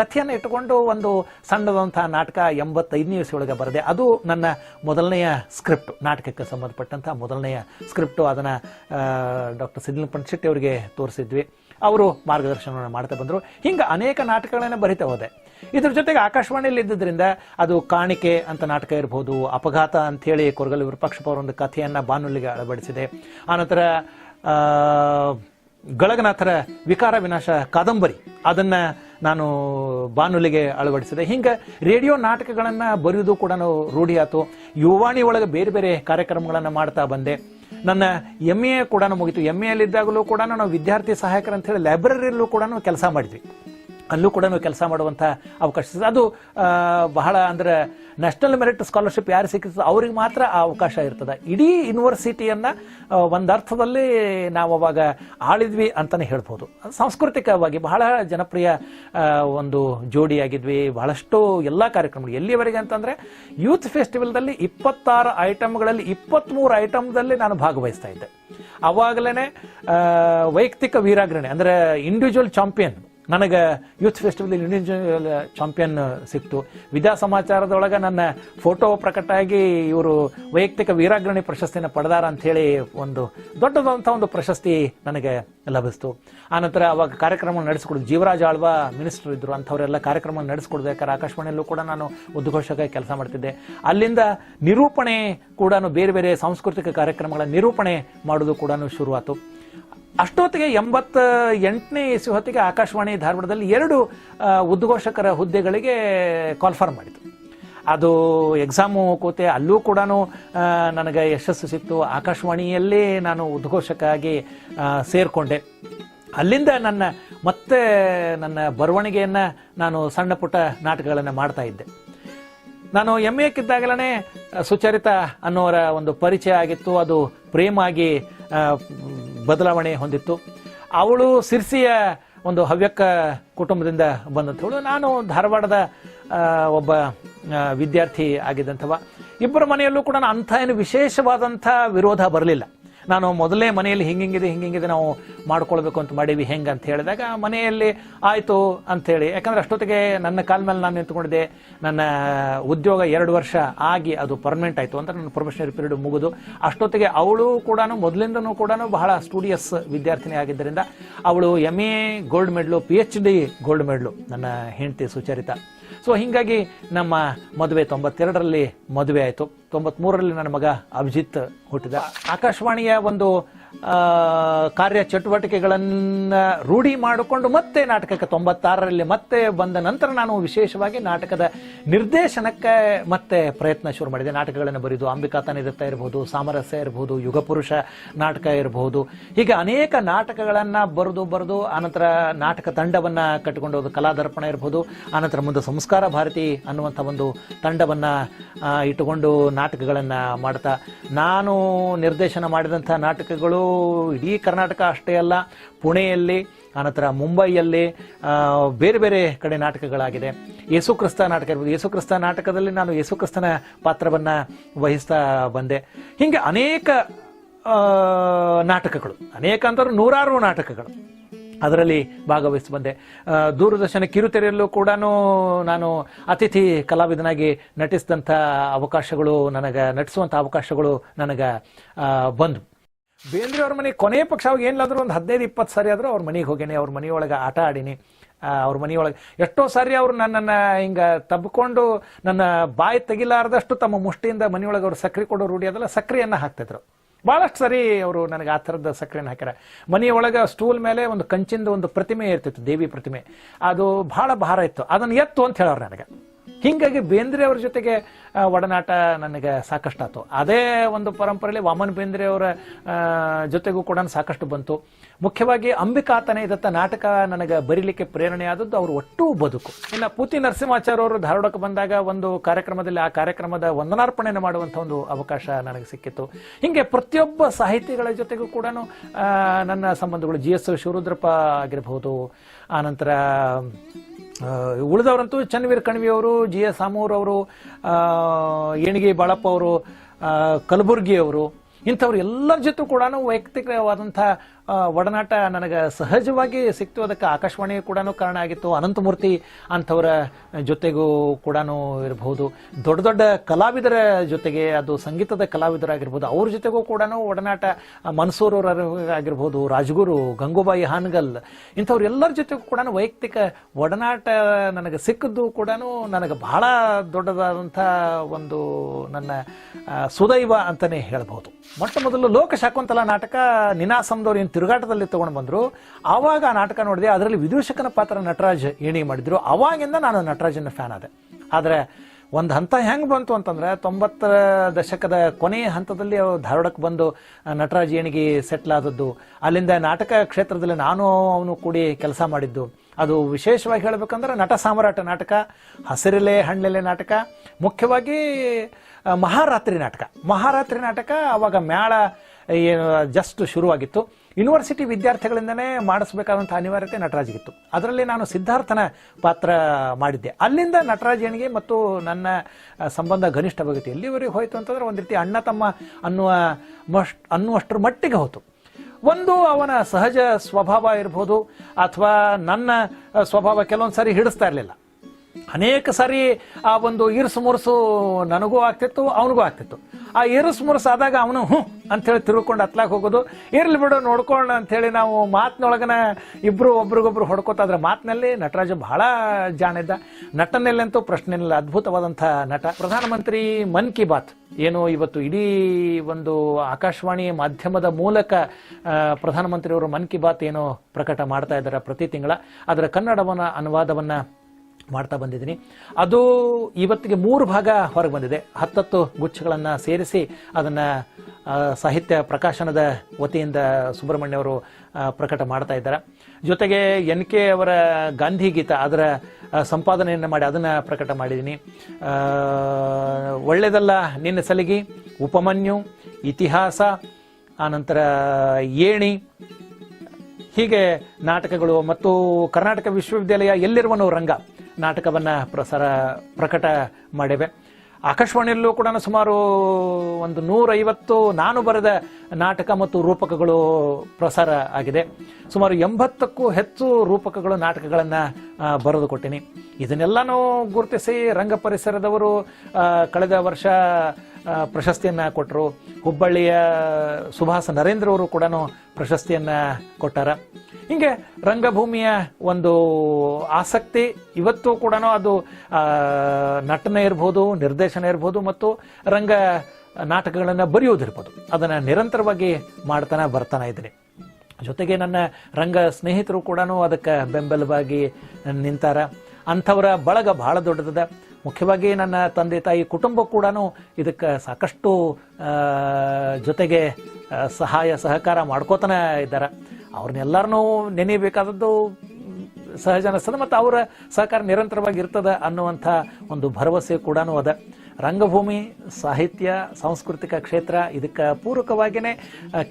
ಕಥೆಯನ್ನು ಇಟ್ಟುಕೊಂಡು ಒಂದು ಸಣ್ಣದಂಥ ನಾಟಕ ಎಂಬತ್ತೈದನೇ ಇಸೊಳಗೆ ಬರೆದೆ. ಅದು ನನ್ನ ಮೊದಲನೆಯ ಸ್ಕ್ರಿಪ್ಟ್ ನಾಟಕಕ್ಕೆ ಸಂಬಂಧಪಟ್ಟಂಥ ಮೊದಲನೆಯ ಸ್ಕ್ರಿಪ್ಟು ಅದನ್ನು ಡಾಕ್ಟರ್ ಸಿದ್ಲಿಂಗ ಶೆಟ್ಟಿ ಅವರಿಗೆ ತೋರಿಸಿದ್ವಿ. ಅವರು ಮಾರ್ಗದರ್ಶನವನ್ನು ಮಾಡ್ತಾ ಬಂದರು. ಹಿಂಗೆ ಅನೇಕ ನಾಟಕಗಳನ್ನು ಬರಿತಾ ಹೋದೆ. ಇದ್ರ ಜೊತೆಗೆ ಆಕಾಶವಾಣಿಯಲ್ಲಿ ಇದ್ದಿದ್ದರಿಂದ ಅದು ಕಾಣಿಕೆ ಅಂತ ನಾಟಕ ಇರಬಹುದು ಅಪಘಾತ ಅಂಥೇಳಿ ಕೊರಗಲ್ ವಿರೂಪಾಕ್ಷಪ್ಪ ಅವರ ಒಂದು ಕಥೆಯನ್ನು ಬಾನುಲಿಗೆ ಅಳವಡಿಸಿದೆ. ಆನಂತರ ಗಳಗನಾಥರ ವಿಕಾರ ವಿನಾಶ ಕಾದಂಬರಿ, ಅದನ್ನು ನಾನು ಬಾನುಲಿಗೆ ಅಳವಡಿಸಿದೆ. ಹಿಂಗೆ ರೇಡಿಯೋ ನಾಟಕಗಳನ್ನು ಬರೆಯೋದು ಕೂಡ ರೂಢಿಯಾತು ಯುವಾಣಿ ಒಳಗೆ ಬೇರೆ ಬೇರೆ ಕಾರ್ಯಕ್ರಮಗಳನ್ನು ಮಾಡ್ತಾ ಬಂದೆ. ನನ್ನ ಎಂ ಎ ಕೂಡ ಮುಗಿತು. ಎಂ ಎಲ್ಲಿದ್ದಾಗಲೂ ಕೂಡ ನಾವು ವಿದ್ಯಾರ್ಥಿ ಸಹಾಯಕರು ಅಂತ ಹೇಳಿ ಲೈಬ್ರರಿಯಲ್ಲೂ ಕೂಡ ಕೆಲಸ ಮಾಡಿದ್ವಿ. ಅಲ್ಲೂ ಕೂಡ ಕೆಲಸ ಮಾಡುವಂಥ ಅವಕಾಶ ಅದು ಬಹಳ ಅಂದ್ರೆ ನ್ಯಾಷನಲ್ ಮೆರಿಟ್ ಸ್ಕಾಲರ್ಶಿಪ್ ಯಾರು ಸಿಕ್ಕಿರ್ತದೆ ಅವ್ರಿಗೆ ಮಾತ್ರ ಆ ಅವಕಾಶ ಇರ್ತದೆ. ಇಡೀ ಯೂನಿವರ್ಸಿಟಿಯನ್ನ ಒಂದರ್ಥದಲ್ಲಿ ನಾವು ಅವಾಗ ಆಳಿದ್ವಿ ಅಂತಾನೆ ಹೇಳ್ಬೋದು. ಸಾಂಸ್ಕೃತಿಕವಾಗಿ ಬಹಳ ಜನಪ್ರಿಯ ಒಂದು ಜೋಡಿಯಾಗಿದ್ವಿ. ಬಹಳಷ್ಟು ಎಲ್ಲ ಕಾರ್ಯಕ್ರಮಗಳು. ಎಲ್ಲಿವರೆಗೆ ಅಂತಂದ್ರೆ ಯೂತ್ ಫೆಸ್ಟಿವಲ್ದಲ್ಲಿ ಇಪ್ಪತ್ತಾರು ಐಟಮ್ಗಳಲ್ಲಿ ಇಪ್ಪತ್ಮೂರು ಐಟಮ್ದಲ್ಲಿ ನಾನು ಭಾಗವಹಿಸ್ತಾ ಇದ್ದೆ. ಅವಾಗಲೇ ವೈಯಕ್ತಿಕ ವೀರಾಗ್ರಣೆ, ಅಂದ್ರೆ ಇಂಡಿವಿಜುವಲ್ ಚಾಂಪಿಯನ್ ನನಗೆ ಯೂತ್ ಫೆಸ್ಟಿವಲ್ ಇಂಡಿವಿಜುವಲ್ ಚಾಂಪಿಯನ್ ಸಿಕ್ತು. ವಿದ್ಯಾ ಸಮಾಚಾರದೊಳಗೆ ನನ್ನ ಫೋಟೋ ಪ್ರಕಟ ಆಗಿ ಇವರು ವೈಯಕ್ತಿಕ ವೀರಾಗ್ರಣಿ ಪ್ರಶಸ್ತಿನ ಪಡೆದಾರ ಅಂತ ಹೇಳಿ ಒಂದು ದೊಡ್ಡದಂಥ ಒಂದು ಪ್ರಶಸ್ತಿ ನನಗೆ ಲಭಿಸ್ತು. ಆನಂತರ ಅವಾಗ ಕಾರ್ಯಕ್ರಮ ನಡೆಸಿಕೊಡೋದು ಜೀವರಾಜ್ ಆಳ್ವ ಮಿನಿಸ್ಟರ್ ಇದ್ದರು ಅಂಥವರೆಲ್ಲ ಕಾರ್ಯಕ್ರಮ ನಡೆಸ್ಕೊಡ್ಬೇಕಾದ್ರೆ ಆಕಾಶವಾಣಿಯಲ್ಲೂ ಕೂಡ ನಾನು ಉದ್ಘೋಷಕ ಕೆಲಸ ಮಾಡ್ತಿದ್ದೆ. ಅಲ್ಲಿಂದ ನಿರೂಪಣೆ ಕೂಡ ಬೇರೆ ಬೇರೆ ಸಾಂಸ್ಕೃತಿಕ ಕಾರ್ಯಕ್ರಮಗಳ ನಿರೂಪಣೆ ಮಾಡೋದು ಕೂಡ ಶುರುವಾತು. ಅಷ್ಟೊತ್ತಿಗೆ ಎಂಬತ್ತ ಎಂಟನೇ ಇಸು ಹೊತ್ತಿಗೆ ಆಕಾಶವಾಣಿ ಧಾರವಾಡದಲ್ಲಿ ಎರಡು ಉದ್ಘೋಷಕರ ಹುದ್ದೆಗಳಿಗೆ ಕಾಲ್ಫಾರ್ ಮಾಡಿತು. ಅದು ಎಕ್ಸಾಮು ಕೂತೆ ಅಲ್ಲೂ ಕೂಡ ನನಗೆ ಯಶಸ್ಸು ಸಿಕ್ತು. ಆಕಾಶವಾಣಿಯಲ್ಲೇ ನಾನು ಉದ್ಘೋಷಕ ಸೇರಿಕೊಂಡೆ. ಅಲ್ಲಿಂದ ನನ್ನ ಮತ್ತೆ ನನ್ನ ಬರವಣಿಗೆಯನ್ನ ನಾನು ಸಣ್ಣ ಪುಟ್ಟ ನಾಟಕಗಳನ್ನು ಮಾಡ್ತಾ ಇದ್ದೆ. ನಾನು ಎಂ ಎಕ್ಕಿದ್ದಾಗಲೇ ಸುಚರಿತ ಅನ್ನೋರ ಒಂದು ಪರಿಚಯ ಆಗಿತ್ತು. ಅದು ಪ್ರೇಮ ಆಗಿ ಆ, ಬದಲಾವಣೆ ಹೊಂದಿತ್ತು. ಅವಳು ಸಿರ್ಸಿಯ ಒಂದು ಹವ್ಯಕ ಕುಟುಂಬದಿಂದ ಬಂದಂಥವಳು. ನಾನು ಧಾರವಾಡದ ಒಬ್ಬ ವಿದ್ಯಾರ್ಥಿ ಆಗಿದ್ದಂಥವ. ಇಬ್ಬರ ಮನೆಯಲ್ಲೂ ಕೂಡ ಅಂಥ ಏನು ವಿಶೇಷವಾದಂಥ ವಿರೋಧ ಬರಲಿಲ್ಲ. ನಾನು ಮೊದಲೇ ಮನೆಯಲ್ಲಿ ಹಿಂಗಿಂಗಿದೆ ಹಿಂಗಿಂಗಿದೆ, ನಾವು ಮಾಡ್ಕೊಳ್ಬೇಕು ಅಂತ ಮಾಡೀವಿ, ಹೆಂಗೆ ಅಂತ ಹೇಳಿದಾಗ ಮನೆಯಲ್ಲಿ ಆಯಿತು ಅಂತೇಳಿ ಯಾಕಂದ್ರೆ ಅಷ್ಟೊತ್ತಿಗೆ ನನ್ನ ಕಾಲ ಮೇಲೆ ನಾನು ನಿಂತ್ಕೊಂಡಿದ್ದೆ. ನನ್ನ ಉದ್ಯೋಗ ಎರಡು ವರ್ಷ ಆಗಿ ಅದು ಪರ್ಮನೆಂಟ್ ಆಯಿತು ಅಂತ ನನ್ನ ಪ್ರೊಫೆಷನರಿ ಪೀರಿಯಡ್ ಮುಗಿದು. ಅಷ್ಟೊತ್ತಿಗೆ ಅವಳು ಕೂಡ ಮೊದಲಿಂದನೂ ಕೂಡ ಬಹಳ ಸ್ಟೂಡಿಯಸ್ ವಿದ್ಯಾರ್ಥಿನಿ ಆಗಿದ್ದರಿಂದ ಅವಳು M A gold medal P H D gold medal ನನ್ನ ಹೆಂಡತಿ ಸುಚರಿತ. ಸೊ ಹಿಂಗಾಗಿ ನಮ್ಮ ಮದುವೆ ತೊಂಬತ್ತೆರಡರಲ್ಲಿ ಮದುವೆ ಆಯಿತು. ತೊಂಬತ್ಮೂರರಲ್ಲಿ ನನ್ನ ಮಗ ಅಭಿಜಿತ್ ಹುಟ್ಟಿದ. ಆಕಾಶವಾಣಿಯ ಒಂದು ಕಾರ್ಯ ಚಟುವಟಿಕೆಗಳನ್ನು ರೂಢಿ ಮಾಡಿಕೊಂಡು ಮತ್ತೆ ನಾಟಕಕ್ಕೆ ತೊಂಬತ್ತಾರರಲ್ಲಿ ಮತ್ತೆ ಬಂದ ನಂತರ ನಾನು ವಿಶೇಷವಾಗಿ ನಾಟಕದ ನಿರ್ದೇಶನಕ್ಕೆ ಮತ್ತೆ ಪ್ರಯತ್ನ ಶುರು ಮಾಡಿದೆ. ನಾಟಕಗಳನ್ನು ಬರೆದು ಅಂಬಿಕಾ ತಾನಿದತ್ತ ಇರಬಹುದು ಸಾಮರಸ್ಯ ಇರಬಹುದು ಯುಗಪುರುಷ ನಾಟಕ ಇರಬಹುದು ಹೀಗೆ ಅನೇಕ ನಾಟಕಗಳನ್ನು ಬರೆದು ಬರೆದು ಆನಂತರ ನಾಟಕ ತಂಡವನ್ನ ಕಟ್ಟಿಕೊಂಡು ಹೋದ ಕಲಾದರ್ಪಣ ಇರಬಹುದು ಆನಂತರ ಮುಂದೆ ಸಂಸ್ಕಾರ ಭಾರತಿ ಅನ್ನುವಂಥ ಒಂದು ತಂಡವನ್ನ ಇಟ್ಟುಕೊಂಡು ನಾಟಕಗಳನ್ನು ಮಾಡ್ತಾ, ನಾನು ನಿರ್ದೇಶನ ಮಾಡಿದಂಥ ನಾಟಕಗಳು ಇಡೀ ಕರ್ನಾಟಕ ಅಷ್ಟೇ ಅಲ್ಲ, ಪುಣೆಯಲ್ಲಿ, ಆನಂತರ ಮುಂಬೈಯಲ್ಲಿ ಬೇರೆ ಬೇರೆ ಕಡೆ ನಾಟಕಗಳಾಗಿದೆ. ಯೇಸುಕ್ರಿಸ್ತ ನಾಟಕ ಇರ್ಬೋದು. ಯೇಸುಕ್ರಿಸ್ತ ನಾಟಕದಲ್ಲಿ ನಾನು ಯೇಸುಕ್ರಿಸ್ತನ ಪಾತ್ರವನ್ನ ವಹಿಸ್ತಾ ಬಂದೆ. ಹಿಂಗೆ ಅನೇಕ ನಾಟಕಗಳು. ಅನೇಕ ಅಂತಂದ್ರೆ ನೂರಾರು ನಾಟಕಗಳು ಅದರಲ್ಲಿ ಭಾಗವಹಿಸಿ ಬಂದೆ. ದೂರದರ್ಶನ ಕಿರುತೆರೆಯಲ್ಲೂ ಕೂಡ ನಾನು ಅತಿಥಿ ಕಲಾವಿದನಾಗಿ ನಟಿಸಿದಂಥ ಅವಕಾಶಗಳು ನನಗೆ, ನಟಿಸುವಂಥ ಅವಕಾಶಗಳು ನನಗೆ ಬಂದು. ಬೇಂದ್ರೆ ಅವ್ರ ಮನೆ ಕೊನೆ ಪಕ್ಷ ಅವಾಗ ಏನಿಲ್ಲಾದ್ರೂ ಒಂದು ಹದಿನೈದು, ಇಪ್ಪತ್ತು ಸಾರಿ ಆದರೂ ಅವ್ರ ಮನೆಗೆ ಹೋಗೇನೆ, ಅವ್ರ ಮನೆಯೊಳಗೆ ಆಟ ಆಡಿನಿ ಅವ್ರ ಮನೆಯೊಳಗೆ. ಎಷ್ಟೋ ಸಾರಿ ಅವ್ರು ನನ್ನನ್ನು ಹಿಂಗೆ ತಬ್ಕೊಂಡು ನನ್ನ ಬಾಯಿ ತೆಗಿಲಾರ್ದಷ್ಟು ತಮ್ಮ ಮುಷ್ಟಿಯಿಂದ ಮನೆಯೊಳಗೆ ಅವ್ರು ಸಕ್ರಿ ಕೊಡೋ ರೂಢಿ ಅದಲ್ಲ ಸಕ್ರಿಯನ್ನ ಹಾಕ್ತಿದ್ರು. ಭಾಳಷ್ಟು ಸರಿ ಅವರು ನನಗೆ ಆ ಥರದ ಸಕ್ಕರೆನ ಹಾಕ್ಯಾರ. ಮನೆಯೊಳಗೆ ಸ್ಟೂಲ್ ಮೇಲೆ ಒಂದು ಕಂಚಿಂದ ಒಂದು ಪ್ರತಿಮೆ ಇರ್ತಿತ್ತು, ದೇವಿ ಪ್ರತಿಮೆ. ಅದು ಭಾಳ ಭಾರ ಇತ್ತು. ಅದನ್ನು ಎತ್ತು ಅಂತ ಹೇಳೋರು ನನಗೆ. ಹಿಂಗಾಗಿ ಬೇಂದ್ರೆ ಅವ್ರ ಜೊತೆಗೆ ಒಡನಾಟ ನನಗೆ ಸಾಕಷ್ಟು ಆಯ್ತು ಅದೇ ಒಂದು ಪರಂಪರೆಯಲ್ಲಿ ವಾಮನ್ ಬೇಂದ್ರೆ ಅವರ ಜೊತೆಗೂ ಕೂಡ ಸಾಕಷ್ಟು ಬಂತು. ಮುಖ್ಯವಾಗಿ ಅಂಬಿಕಾತನೇ ಇದತ್ತ ನಾಟಕ ನನಗೆ ಬರೀಲಿಕ್ಕೆ ಪ್ರೇರಣೆ ಆದದ್ದು ಅವರು ಒಟ್ಟು ಬದುಕು. ಇನ್ನು ಪೂತಿ ನರಸಿಂಹಾಚಾರ್ಯ ಅವರು ಧಾರವಾಡಕ್ಕೆ ಬಂದಾಗ ಒಂದು ಕಾರ್ಯಕ್ರಮದಲ್ಲಿ ಆ ಕಾರ್ಯಕ್ರಮದ ವಂದನಾರ್ಪಣೆಯನ್ನು ಮಾಡುವಂಥ ಒಂದು ಅವಕಾಶ ನನಗೆ ಸಿಕ್ಕಿತ್ತು. ಹಿಂಗೆ ಪ್ರತಿಯೊಬ್ಬ ಸಾಹಿತಿಗಳ ಜೊತೆಗೂ ಕೂಡ ನನ್ನ ಸಂಬಂಧಗಳು ಜಿ ಎಸ್ ಶಿವರುದ್ರಪ್ಪ ಆಗಿರಬಹುದು. ಆನಂತರ ಉಳಿದವರಂತೂ ಚನ್ನವೀರ್ ಕಣ್ವಿ ಅವರು ಜಿ ಎಸ್ ಸಾಮೂರ್ ಅವರು ಏಣಿಗೆ ಬಾಳಪ್ಪ ಅವರು ಕಲಬುರ್ಗಿ ಅವರು ಇಂಥವ್ರು ಎಲ್ಲರ ಜೊತೆ ಕೂಡ ವೈಯಕ್ತಿಕವಾದಂಥ ಆ, ಒಡನಾಟ ನನಗೆ ಸಹಜವಾಗಿ ಸಿಕ್ತು. ಅದಕ್ಕೆ ಆಕಾಶವಾಣಿ ಕೂಡ ಕಾರಣ ಆಗಿತ್ತು. ಅನಂತಮೂರ್ತಿ ಅಂಥವರ ಜೊತೆಗೂ ಕೂಡ ಇರಬಹುದು. ದೊಡ್ಡ ದೊಡ್ಡ ಕಲಾವಿದರ ಜೊತೆಗೆ ಅದು ಸಂಗೀತದ ಕಲಾವಿದರಾಗಿರ್ಬೋದು. ಅವ್ರ ಜೊತೆಗೂ ಕೂಡ ಒಡನಾಟ ಮನ್ಸೂರು ಆಗಿರ್ಬೋದು, ರಾಜಗುರು, ಗಂಗೂಬಾಯಿ ಹಾನಗಲ್ ಇಂಥವ್ರೆಲ್ಲರ ಜೊತೆಗೂ ಕೂಡ ವೈಯಕ್ತಿಕ ಒಡನಾಟ ನನಗೆ ಸಿಕ್ಕದ್ದು ಕೂಡ ನನಗೆ ಬಹಳ ದೊಡ್ಡದಾದಂಥ ಒಂದು ನನ್ನ ಸುದೈವ ಅಂತಲೇ ಹೇಳ್ಬೋದು ಮೊಟ್ಟ ಮೊದಲು ಲೋಕ ಶಾಕುಂತಲ ನಾಟಕ ನಿನಾಸಂದವ್ರು ಏನು ತಿರುಗಾಟದಲ್ಲಿ ತಗೊಂಡು ಬಂದ್ರು. ಆವಾಗ ಆ ನಾಟಕ ನೋಡಿದೆ ಅದರಲ್ಲಿ ವಿದೂಷಕನ ಪಾತ್ರ ನಟರಾಜ್ ಏಣಿ ಮಾಡಿದ್ರು. ಅವಾಗಿಂದ ನಾನು ನಟರಾಜನ ಫ್ಯಾನ್ ಆದೆ. ಆದರೆ ಒಂದು ಹಂತ ಹೆಂಗೆ ಬಂತು ಅಂತಂದ್ರೆ ತೊಂಬತ್ತರ ದಶಕದ ಕೊನೆಯ ಹಂತದಲ್ಲಿ ಅವ್ರು ಧಾರವಾಡಕ್ಕೆ ಬಂದು ನಟರಾಜ್ ಏಣಿಗೆ ಸೆಟ್ಲ್ ಆದದ್ದು. ಅಲ್ಲಿಂದ ನಾಟಕ ಕ್ಷೇತ್ರದಲ್ಲಿ ನಾನು ಅವನು ಕೂಡಿ ಕೆಲಸ ಮಾಡಿದ್ದು. ಅದು ವಿಶೇಷವಾಗಿ ಹೇಳಬೇಕಂದ್ರೆ ನಟ ಸಾಮ್ರಾಟ ನಾಟಕ, ಹಸಿರೆಲೆ ಹಣ್ಣೆಲೆ ನಾಟಕ, ಮುಖ್ಯವಾಗಿ, ಮಹಾರಾತ್ರಿ ನಾಟಕ. ಮಹಾರಾತ್ರಿ ನಾಟಕ ಅವಾಗ ಮ್ಯಾಳ ಏನು ಜಸ್ಟ್ ಶುರುವಾಗಿತ್ತು. ಯೂನಿವರ್ಸಿಟಿ ವಿದ್ಯಾರ್ಥಿಗಳಿಂದನೇ ಮಾಡಿಸ್ಬೇಕಾದಂಥ ಅನಿವಾರ್ಯತೆ ನಟರಾಜ್ಗಿತ್ತು. ಅದರಲ್ಲಿ ನಾನು ಸಿದ್ಧಾರ್ಥನ ಪಾತ್ರ ಮಾಡಿದ್ದೆ. ಅಲ್ಲಿಂದ ನಟರಾಜನಿಗೆ ಮತ್ತು ನನ್ನ ಸಂಬಂಧ ಘನಿಷ್ಠವಾಗುತ್ತೆ ಎಲ್ಲಿವರೆಗೆ ಹೋಯಿತು ಅಂತಂದ್ರೆ ಒಂದು ರೀತಿ ಅಣ್ಣ ತಮ್ಮ ಅನ್ನುವ ಅನ್ನುವಷ್ಟರ ಮಟ್ಟಿಗೆ ಹೋಯ್ತು ಒಂದು ಅವನ ಸಹಜ ಸ್ವಭಾವ ಇರ್ಬೋದು ಅಥವಾ ನನ್ನ ಸ್ವಭಾವ ಕೆಲವೊಂದು ಸಾರಿ ಹಿಡಿಸ್ತಾ ಇರಲಿಲ್ಲ. ಅನೇಕ ಸಾರಿ ಆ ಒಂದು ಇರುಸು ಮುರುಸು ನನಗೂ ಆಗ್ತಿತ್ತು, ಅವನಿಗೂ ಆಗ್ತಿತ್ತು. ಆ ಇರುಸು ಮುರುಸು ಆದಾಗ ಅವನು ಹ್ಞೂ ಅಂತೇಳಿ ತಿರುಗಿಕೊಂಡು ಹತ್ಲಾಕ್ ಹೋಗೋದು. ಇರ್ಲಿ ಬಿಡು ನೋಡ್ಕೊಂಡು ಅಂತೇಳಿ ನಾವು ಮಾತಿನೊಳಗನ ಇಬ್ಬರು ಒಬ್ರಿಗೊಬ್ರು ಹೊಡ್ಕೋತಾ ಮಾತ್ನಲ್ಲಿ ನಟರಾಜ ಬಹಳ ಜಾಣಿದ್ದ ನಟನಲ್ಲಂತೂ ಪ್ರಶ್ನೆ ಇಲ್ಲ ಅದ್ಭುತವಾದಂಥ ನಟ. ಪ್ರಧಾನಮಂತ್ರಿ ಮನ್ ಕಿ ಬಾತ್ ಏನು ಇವತ್ತು ಇಡೀ ಒಂದು ಆಕಾಶವಾಣಿ ಮಾಧ್ಯಮದ ಮೂಲಕ ಪ್ರಧಾನಮಂತ್ರಿಯವರು ಮನ್ ಕಿ ಬಾತ್ ಏನು ಪ್ರಕಟ ಮಾಡ್ತಾ ಇದ್ದಾರೆ ಪ್ರತಿ ತಿಂಗಳ. ಅದರ ಕನ್ನಡವನ್ನ ಅನುವಾದವನ್ನ ಮಾಡ್ತಾ ಬಂದಿದ್ದೀನಿ. ಅದು ಇವತ್ತಿಗೆ ಮೂರು ಭಾಗ ಹೊರಗೆ ಬಂದಿದೆ. ಹತ್ತತ್ತು ಗುಚ್ಛಗಳನ್ನು ಸೇರಿಸಿ ಅದನ್ನು ಸಾಹಿತ್ಯ ಪ್ರಕಾಶನದ ವತಿಯಿಂದ ಸುಬ್ರಹ್ಮಣ್ಯ ಅವರು ಪ್ರಕಟ ಮಾಡ್ತಾ ಇದ್ದಾರೆ. ಜೊತೆಗೆ ಎನ್ ಕೆ ಅವರ ಗಾಂಧಿ ಗೀತ, ಅದರ ಸಂಪಾದನೆಯನ್ನು ಮಾಡಿ ಅದನ್ನು ಪ್ರಕಟ ಮಾಡಿದ್ದೀನಿ. ಒಳ್ಳೆದಲ್ಲ ನಿನ್ನ ಸಲಿಗಿ, ಉಪಮನ್ಯು, ಇತಿಹಾಸ ಆನಂತರ ಏಣಿ, ಹೀಗೆ ನಾಟಕಗಳು ಮತ್ತು ಕರ್ನಾಟಕ ವಿಶ್ವವಿದ್ಯಾಲಯ ಎಲ್ಲಿರುವನು ರಂಗ. ನಾಟಕವನ್ನ ಪ್ರಸಾರ ಪ್ರಕಟ ಮಾಡಿವೆ. ಆಕಾಶವಾಣಿಯಲ್ಲೂ ಕೂಡ ಸುಮಾರು ಒಂದು ನೂರೈವತ್ತು ನಾನು ಬರೆದ ನಾಟಕ ಮತ್ತು ರೂಪಕಗಳು ಪ್ರಸಾರ ಆಗಿದೆ. ಸುಮಾರು ಎಂಬತ್ತಕ್ಕೂ ಹೆಚ್ಚು ರೂಪಕಗಳು, ನಾಟಕಗಳನ್ನು ಬರೆದು ಕೊಟ್ಟಿನಿ. ಇದನ್ನೆಲ್ಲನೂ ಗುರುತಿಸಿ ರಂಗ ಪರಿಸರದವರು ಕಳೆದ ವರ್ಷ ಪ್ರಶಸ್ತಿಯನ್ನ ಕೊಟ್ಟರು ಹುಬ್ಬಳ್ಳಿಯ ಸುಭಾಸ ನರೇಂದ್ರ ಅವರು ಕೂಡ ಪ್ರಶಸ್ತಿಯನ್ನ ಕೊಟ್ಟಾರ. ಹಿಂಗೆ ರಂಗಭೂಮಿಯ ಒಂದು ಆಸಕ್ತಿ ಇವತ್ತು ಕೂಡ ಅದು ನಟನೆ ಇರ್ಬೋದು, ನಿರ್ದೇಶನ ಇರ್ಬೋದು ಮತ್ತು ರಂಗ ನಾಟಕಗಳನ್ನು ಬರೆಯೋದಿರ್ಬೋದು. ಅದನ್ನು ನಿರಂತರವಾಗಿ ಮಾಡ್ತಾನೆ ಬರ್ತಾನೆ ಇದ್ದೀನಿ ಜೊತೆಗೆ ನನ್ನ ರಂಗ ಸ್ನೇಹಿತರು ಕೂಡ ಅದಕ್ಕೆ ಬೆಂಬಲವಾಗಿ ನಿಂತಾರ. ಅಂಥವರ ಬಳಗ ಬಹಳ ದೊಡ್ಡದಿದೆ. ಮುಖ್ಯವಾಗಿ ನನ್ನ ತಂದೆ ತಾಯಿ ಕುಟುಂಬ ಕೂಡ ಇದಕ್ಕೆ ಸಾಕಷ್ಟು ಜೊತೆಗೆ ಸಹಾಯ, ಸಹಕಾರ ಮಾಡ್ಕೋತಾನೆ ಇದ್ದಾರೆ. ಅವ್ರನ್ನೆಲ್ಲರನ್ನೂ ನೆನೆಯಬೇಕಾದದ್ದು ಸಹಜ ಅನಿಸ್ತದೆ, ಮತ್ತು ಅವರ ಸಹಕಾರ ನಿರಂತರವಾಗಿ ಇರ್ತದೆ ಅನ್ನುವಂಥ ಒಂದು ಭರವಸೆ ಕೂಡ ಅದ. ರಂಗಭೂಮಿ, ಸಾಹಿತ್ಯ, ಸಾಂಸ್ಕೃತಿಕ ಕ್ಷೇತ್ರ, ಇದಕ್ಕೆ ಪೂರಕವಾಗಿಯೇ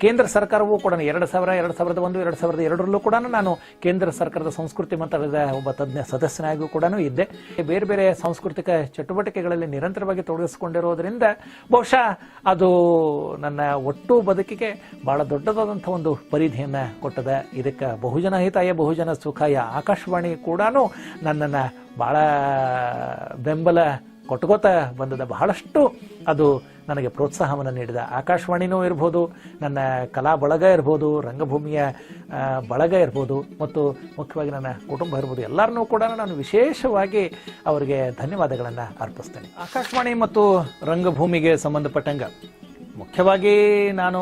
ಕೇಂದ್ರ ಸರ್ಕಾರವೂ ಕೂಡ ಎರಡು ಸಾವಿರ, ಎರಡು ಸಾವಿರದ ಒಂದು, ಎರಡು ಸಾವಿರದ ಎರಡರಲ್ಲೂ ಕೂಡ ನಾನು ಕೇಂದ್ರ ಸರ್ಕಾರದ ಸಂಸ್ಕೃತಿ ಮಂತ್ರಾಲಯದ ಒಬ್ಬ ತಜ್ಞ ಸದಸ್ಯನಾಗಿಯೂ ಕೂಡ ಇದ್ದೆ. ಬೇರೆ ಬೇರೆ ಸಾಂಸ್ಕೃತಿಕ ಚಟುವಟಿಕೆಗಳಲ್ಲಿ ನಿರಂತರವಾಗಿ ತೊಡಗಿಸಿಕೊಂಡಿರೋದ್ರಿಂದ ಬಹುಶಃ ಅದು ನನ್ನ ಒಟ್ಟು ಬದುಕಿಗೆ ಬಹಳ ದೊಡ್ಡದಾದಂಥ ಒಂದು ಪರಿಧಿಯನ್ನ ಕೊಟ್ಟದ. ಇದಕ್ಕೆ ಬಹುಜನ ಹಿತಾಯ, ಬಹುಜನ ಸುಖಾಯ ಆಕಾಶವಾಣಿ ಕೂಡ ನನ್ನನ್ನು ಬಹಳ ಬೆಂಬಲ ಕೊಟ್ಕೋತ ಬಂದದ ಬಹಳಷ್ಟು ಅದು ನನಗೆ ಪ್ರೋತ್ಸಾಹವನ್ನು ನೀಡಿದ. ಆಕಾಶವಾಣಿನೂ ಇರ್ಬೋದು, ನನ್ನ ಕಲಾ ಬಳಗ ಇರ್ಬೋದು, ರಂಗಭೂಮಿಯ ಬಳಗ ಇರ್ಬೋದು, ಮತ್ತು ಮುಖ್ಯವಾಗಿ ನನ್ನ ಕುಟುಂಬ ಇರ್ಬೋದು, ಎಲ್ಲರನ್ನೂ ಕೂಡ ನಾನು ವಿಶೇಷವಾಗಿ ಅವರಿಗೆ ಧನ್ಯವಾದಗಳನ್ನು ಅರ್ಪಿಸ್ತೇನೆ. ಆಕಾಶವಾಣಿ ಮತ್ತು ರಂಗಭೂಮಿಗೆ ಸಂಬಂಧಪಟ್ಟಂಗ ಮುಖ್ಯವಾಗಿ ನಾನು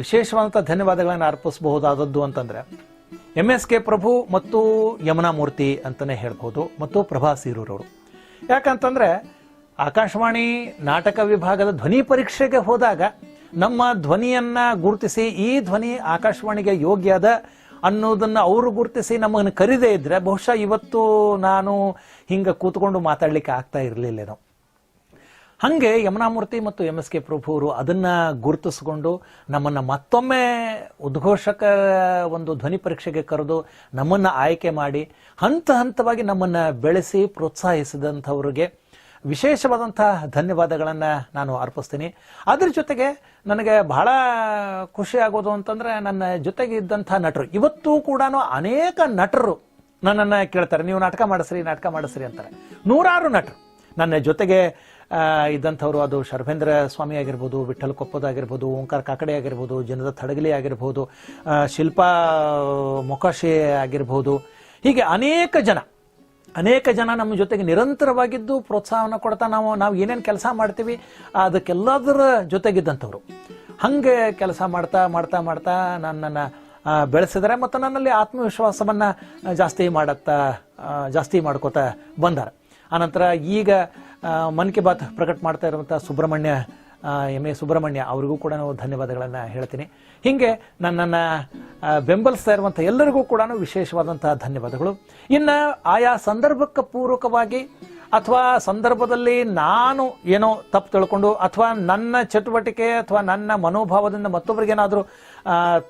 ವಿಶೇಷವಾದಂಥ ಧನ್ಯವಾದಗಳನ್ನು ಅರ್ಪಿಸಬಹುದಾದದ್ದು ಅಂತಂದ್ರೆ, ಎಂ ಎಸ್ ಕೆ ಪ್ರಭು ಮತ್ತು ಯಮುನಾ ಮೂರ್ತಿ ಅಂತಲೇ ಹೇಳ್ಬೋದು, ಮತ್ತು ಪ್ರಭಾ ಸೀರೂರವರು ಯಾಕಂತಂದ್ರೆ ಆಕಾಶವಾಣಿ ನಾಟಕ ವಿಭಾಗದ ಧ್ವನಿ ಪರೀಕ್ಷೆಗೆ ಹೋದಾಗ ನಮ್ಮ ಧ್ವನಿಯನ್ನ ಗುರುತಿಸಿ ಈ ಧ್ವನಿ ಆಕಾಶವಾಣಿಗೆ ಯೋಗ್ಯ ಅದ ಅನ್ನೋದನ್ನ ಅವರು ಗುರುತಿಸಿ ನಮ್ಮನ್ನು ಕರೀದೇ ಇದ್ರೆ ಬಹುಶಃ ಇವತ್ತು ನಾನು ಹಿಂಗ ಕೂತ್ಕೊಂಡು ಮಾತಾಡ್ಲಿಕ್ಕೆ ಆಗ್ತಾ ಇರಲಿಲ್ಲೇನೋ. ಹಂಗೆ ಯಮುನಾಮೂರ್ತಿ ಮತ್ತು ಎಂ ಎಸ್ ಕೆ ಪ್ರಭು ಅವರು ಅದನ್ನ ಗುರುತಿಸಿಕೊಂಡು ನಮ್ಮನ್ನ ಮತ್ತೊಮ್ಮೆ ಉದ್ಘೋಷಕ ಒಂದು ಧ್ವನಿ ಪರೀಕ್ಷೆಗೆ ಕರೆದು ನಮ್ಮನ್ನ ಆಯ್ಕೆ ಮಾಡಿ ಹಂತ ಹಂತವಾಗಿ ನಮ್ಮನ್ನ ಬೆಳೆಸಿ ಪ್ರೋತ್ಸಾಹಿಸಿದಂಥವ್ರಿಗೆ ವಿಶೇಷವಾದಂತಹ ಧನ್ಯವಾದಗಳನ್ನು ನಾನು ಅರ್ಪಿಸ್ತೀನಿ. ಅದ್ರ ಜೊತೆಗೆ ನನಗೆ ಬಹಳ ಖುಷಿ ಆಗೋದು ಅಂತಂದ್ರೆ ನನ್ನ ಜೊತೆಗೆ ಇದ್ದಂಥ ನಟರು. ಇವತ್ತು ಕೂಡ ಅನೇಕ ನಟರು ನನ್ನನ್ನು ಕೇಳ್ತಾರೆ. ನೀವು ನಾಟಕ ಮಾಡಿಸ್ರಿ ನಾಟಕ ಮಾಡಿಸ್ರಿ ಅಂತಾರೆ. ನೂರಾರು ನಟರು ನನ್ನ ಜೊತೆಗೆ ಇದ್ದಂಥವ್ರು ಅದು ಶರ್ಭೇಂದ್ರ ಸ್ವಾಮಿ ಆಗಿರ್ಬೋದು, ವಿಠಲ್ ಕೊಪ್ಪದಾಗಿರ್ಬೋದು ಓಂಕಾರ ಕಾಕಡೆ ಆಗಿರ್ಬೋದು ಜನದ ತಡಗಲಿ ಆಗಿರ್ಬೋದು ಶಿಲ್ಪಾ, ಮೊಕಾಶೆ ಆಗಿರ್ಬೋದು. ಹೀಗೆ ಅನೇಕ ಜನ ಅನೇಕ ಜನ ನಮ್ಮ ಜೊತೆಗೆ ನಿರಂತರವಾಗಿದ್ದು ಪ್ರೋತ್ಸಾಹವನ್ನು ಕೊಡ್ತಾ ನಾವು ನಾವು ಏನೇನು ಕೆಲಸ ಮಾಡ್ತೀವಿ, ಅದಕ್ಕೆಲ್ಲದರ ಜೊತೆಗಿದ್ದಂಥವ್ರು. ಹಂಗೆ ಕೆಲಸ ಮಾಡ್ತಾ ಮಾಡ್ತಾ ಮಾಡ್ತಾ ನನ್ನನ್ನು ಬೆಳೆಸಿದರೆ ಮತ್ತು ನನ್ನಲ್ಲಿ ಆತ್ಮವಿಶ್ವಾಸವನ್ನು ಜಾಸ್ತಿ ಮಾಡುತ್ತಾ ಜಾಸ್ತಿ ಮಾಡ್ಕೋತಾ ಬಂದಾರೆ. ಆನಂತರ ಈಗ ಮನ್ ಕಿ ಬಾತ್ ಪ್ರಕಟ ಮಾಡ್ತಾ ಇರುವಂಥ ಸುಬ್ರಹ್ಮಣ್ಯ ಎಂ ಎ ಸುಬ್ರಹ್ಮಣ್ಯ ಅವರಿಗೂ ಕೂಡ ನಾವು ಧನ್ಯವಾದಗಳನ್ನು ಹೇಳ್ತೀನಿ. ಹೀಗೆ ನನ್ನನ್ನು ಬೆಂಬಲಿಸ್ತಾ ಇರುವಂಥ ಎಲ್ಲರಿಗೂ ಕೂಡ ವಿಶೇಷವಾದಂತಹ ಧನ್ಯವಾದಗಳು. ಇನ್ನು ಆಯಾ ಸಂದರ್ಭಕ್ಕೆ ಪೂರಕವಾಗಿ ಅಥವಾ ಸಂದರ್ಭದಲ್ಲಿ ನಾನು ಏನೋ ತಪ್ಪು ತಿಳ್ಕೊಂಡು ಅಥವಾ ನನ್ನ ಚಟುವಟಿಕೆ ಅಥವಾ ನನ್ನ ಮನೋಭಾವದಿಂದ ಮತ್ತೊಬ್ಬರಿಗೇನಾದರೂ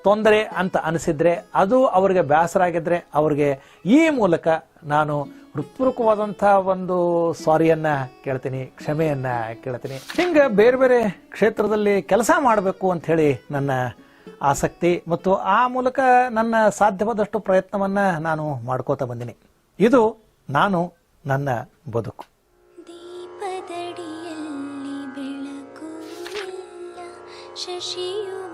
ತೊಂದರೆ ಅಂತ ಅನಿಸಿದ್ರೆ ಅದು ಅವರಿಗೆ ಬೇಸರ ಆಗಿದ್ರೆ ಅವರಿಗೆ ಈ ಮೂಲಕ ನಾನು ಹೃತ್ಪೂರ್ವಕವಾದಂಥ ಒಂದು ಸಾರಿಯನ್ನ ಕೇಳ್ತೀನಿ, ಕ್ಷಮೆಯನ್ನ ಕೇಳ್ತೀನಿ. ಹಿಂಗೆ ಬೇರೆ ಬೇರೆ ಕ್ಷೇತ್ರದಲ್ಲಿ ಕೆಲಸ ಮಾಡಬೇಕು ಅಂತ ಹೇಳಿ ನನ್ನ ಆಸಕ್ತಿ ಮತ್ತು ಆ ಮೂಲಕ ನನ್ನ ಸಾಧ್ಯವಾದಷ್ಟು ಪ್ರಯತ್ನವನ್ನ ನಾನು ಮಾಡ್ಕೋತಾ ಬಂದಿನಿ. ಇದು ನಾನು ನನ್ನ ಬದುಕು. ಶಶಿಯು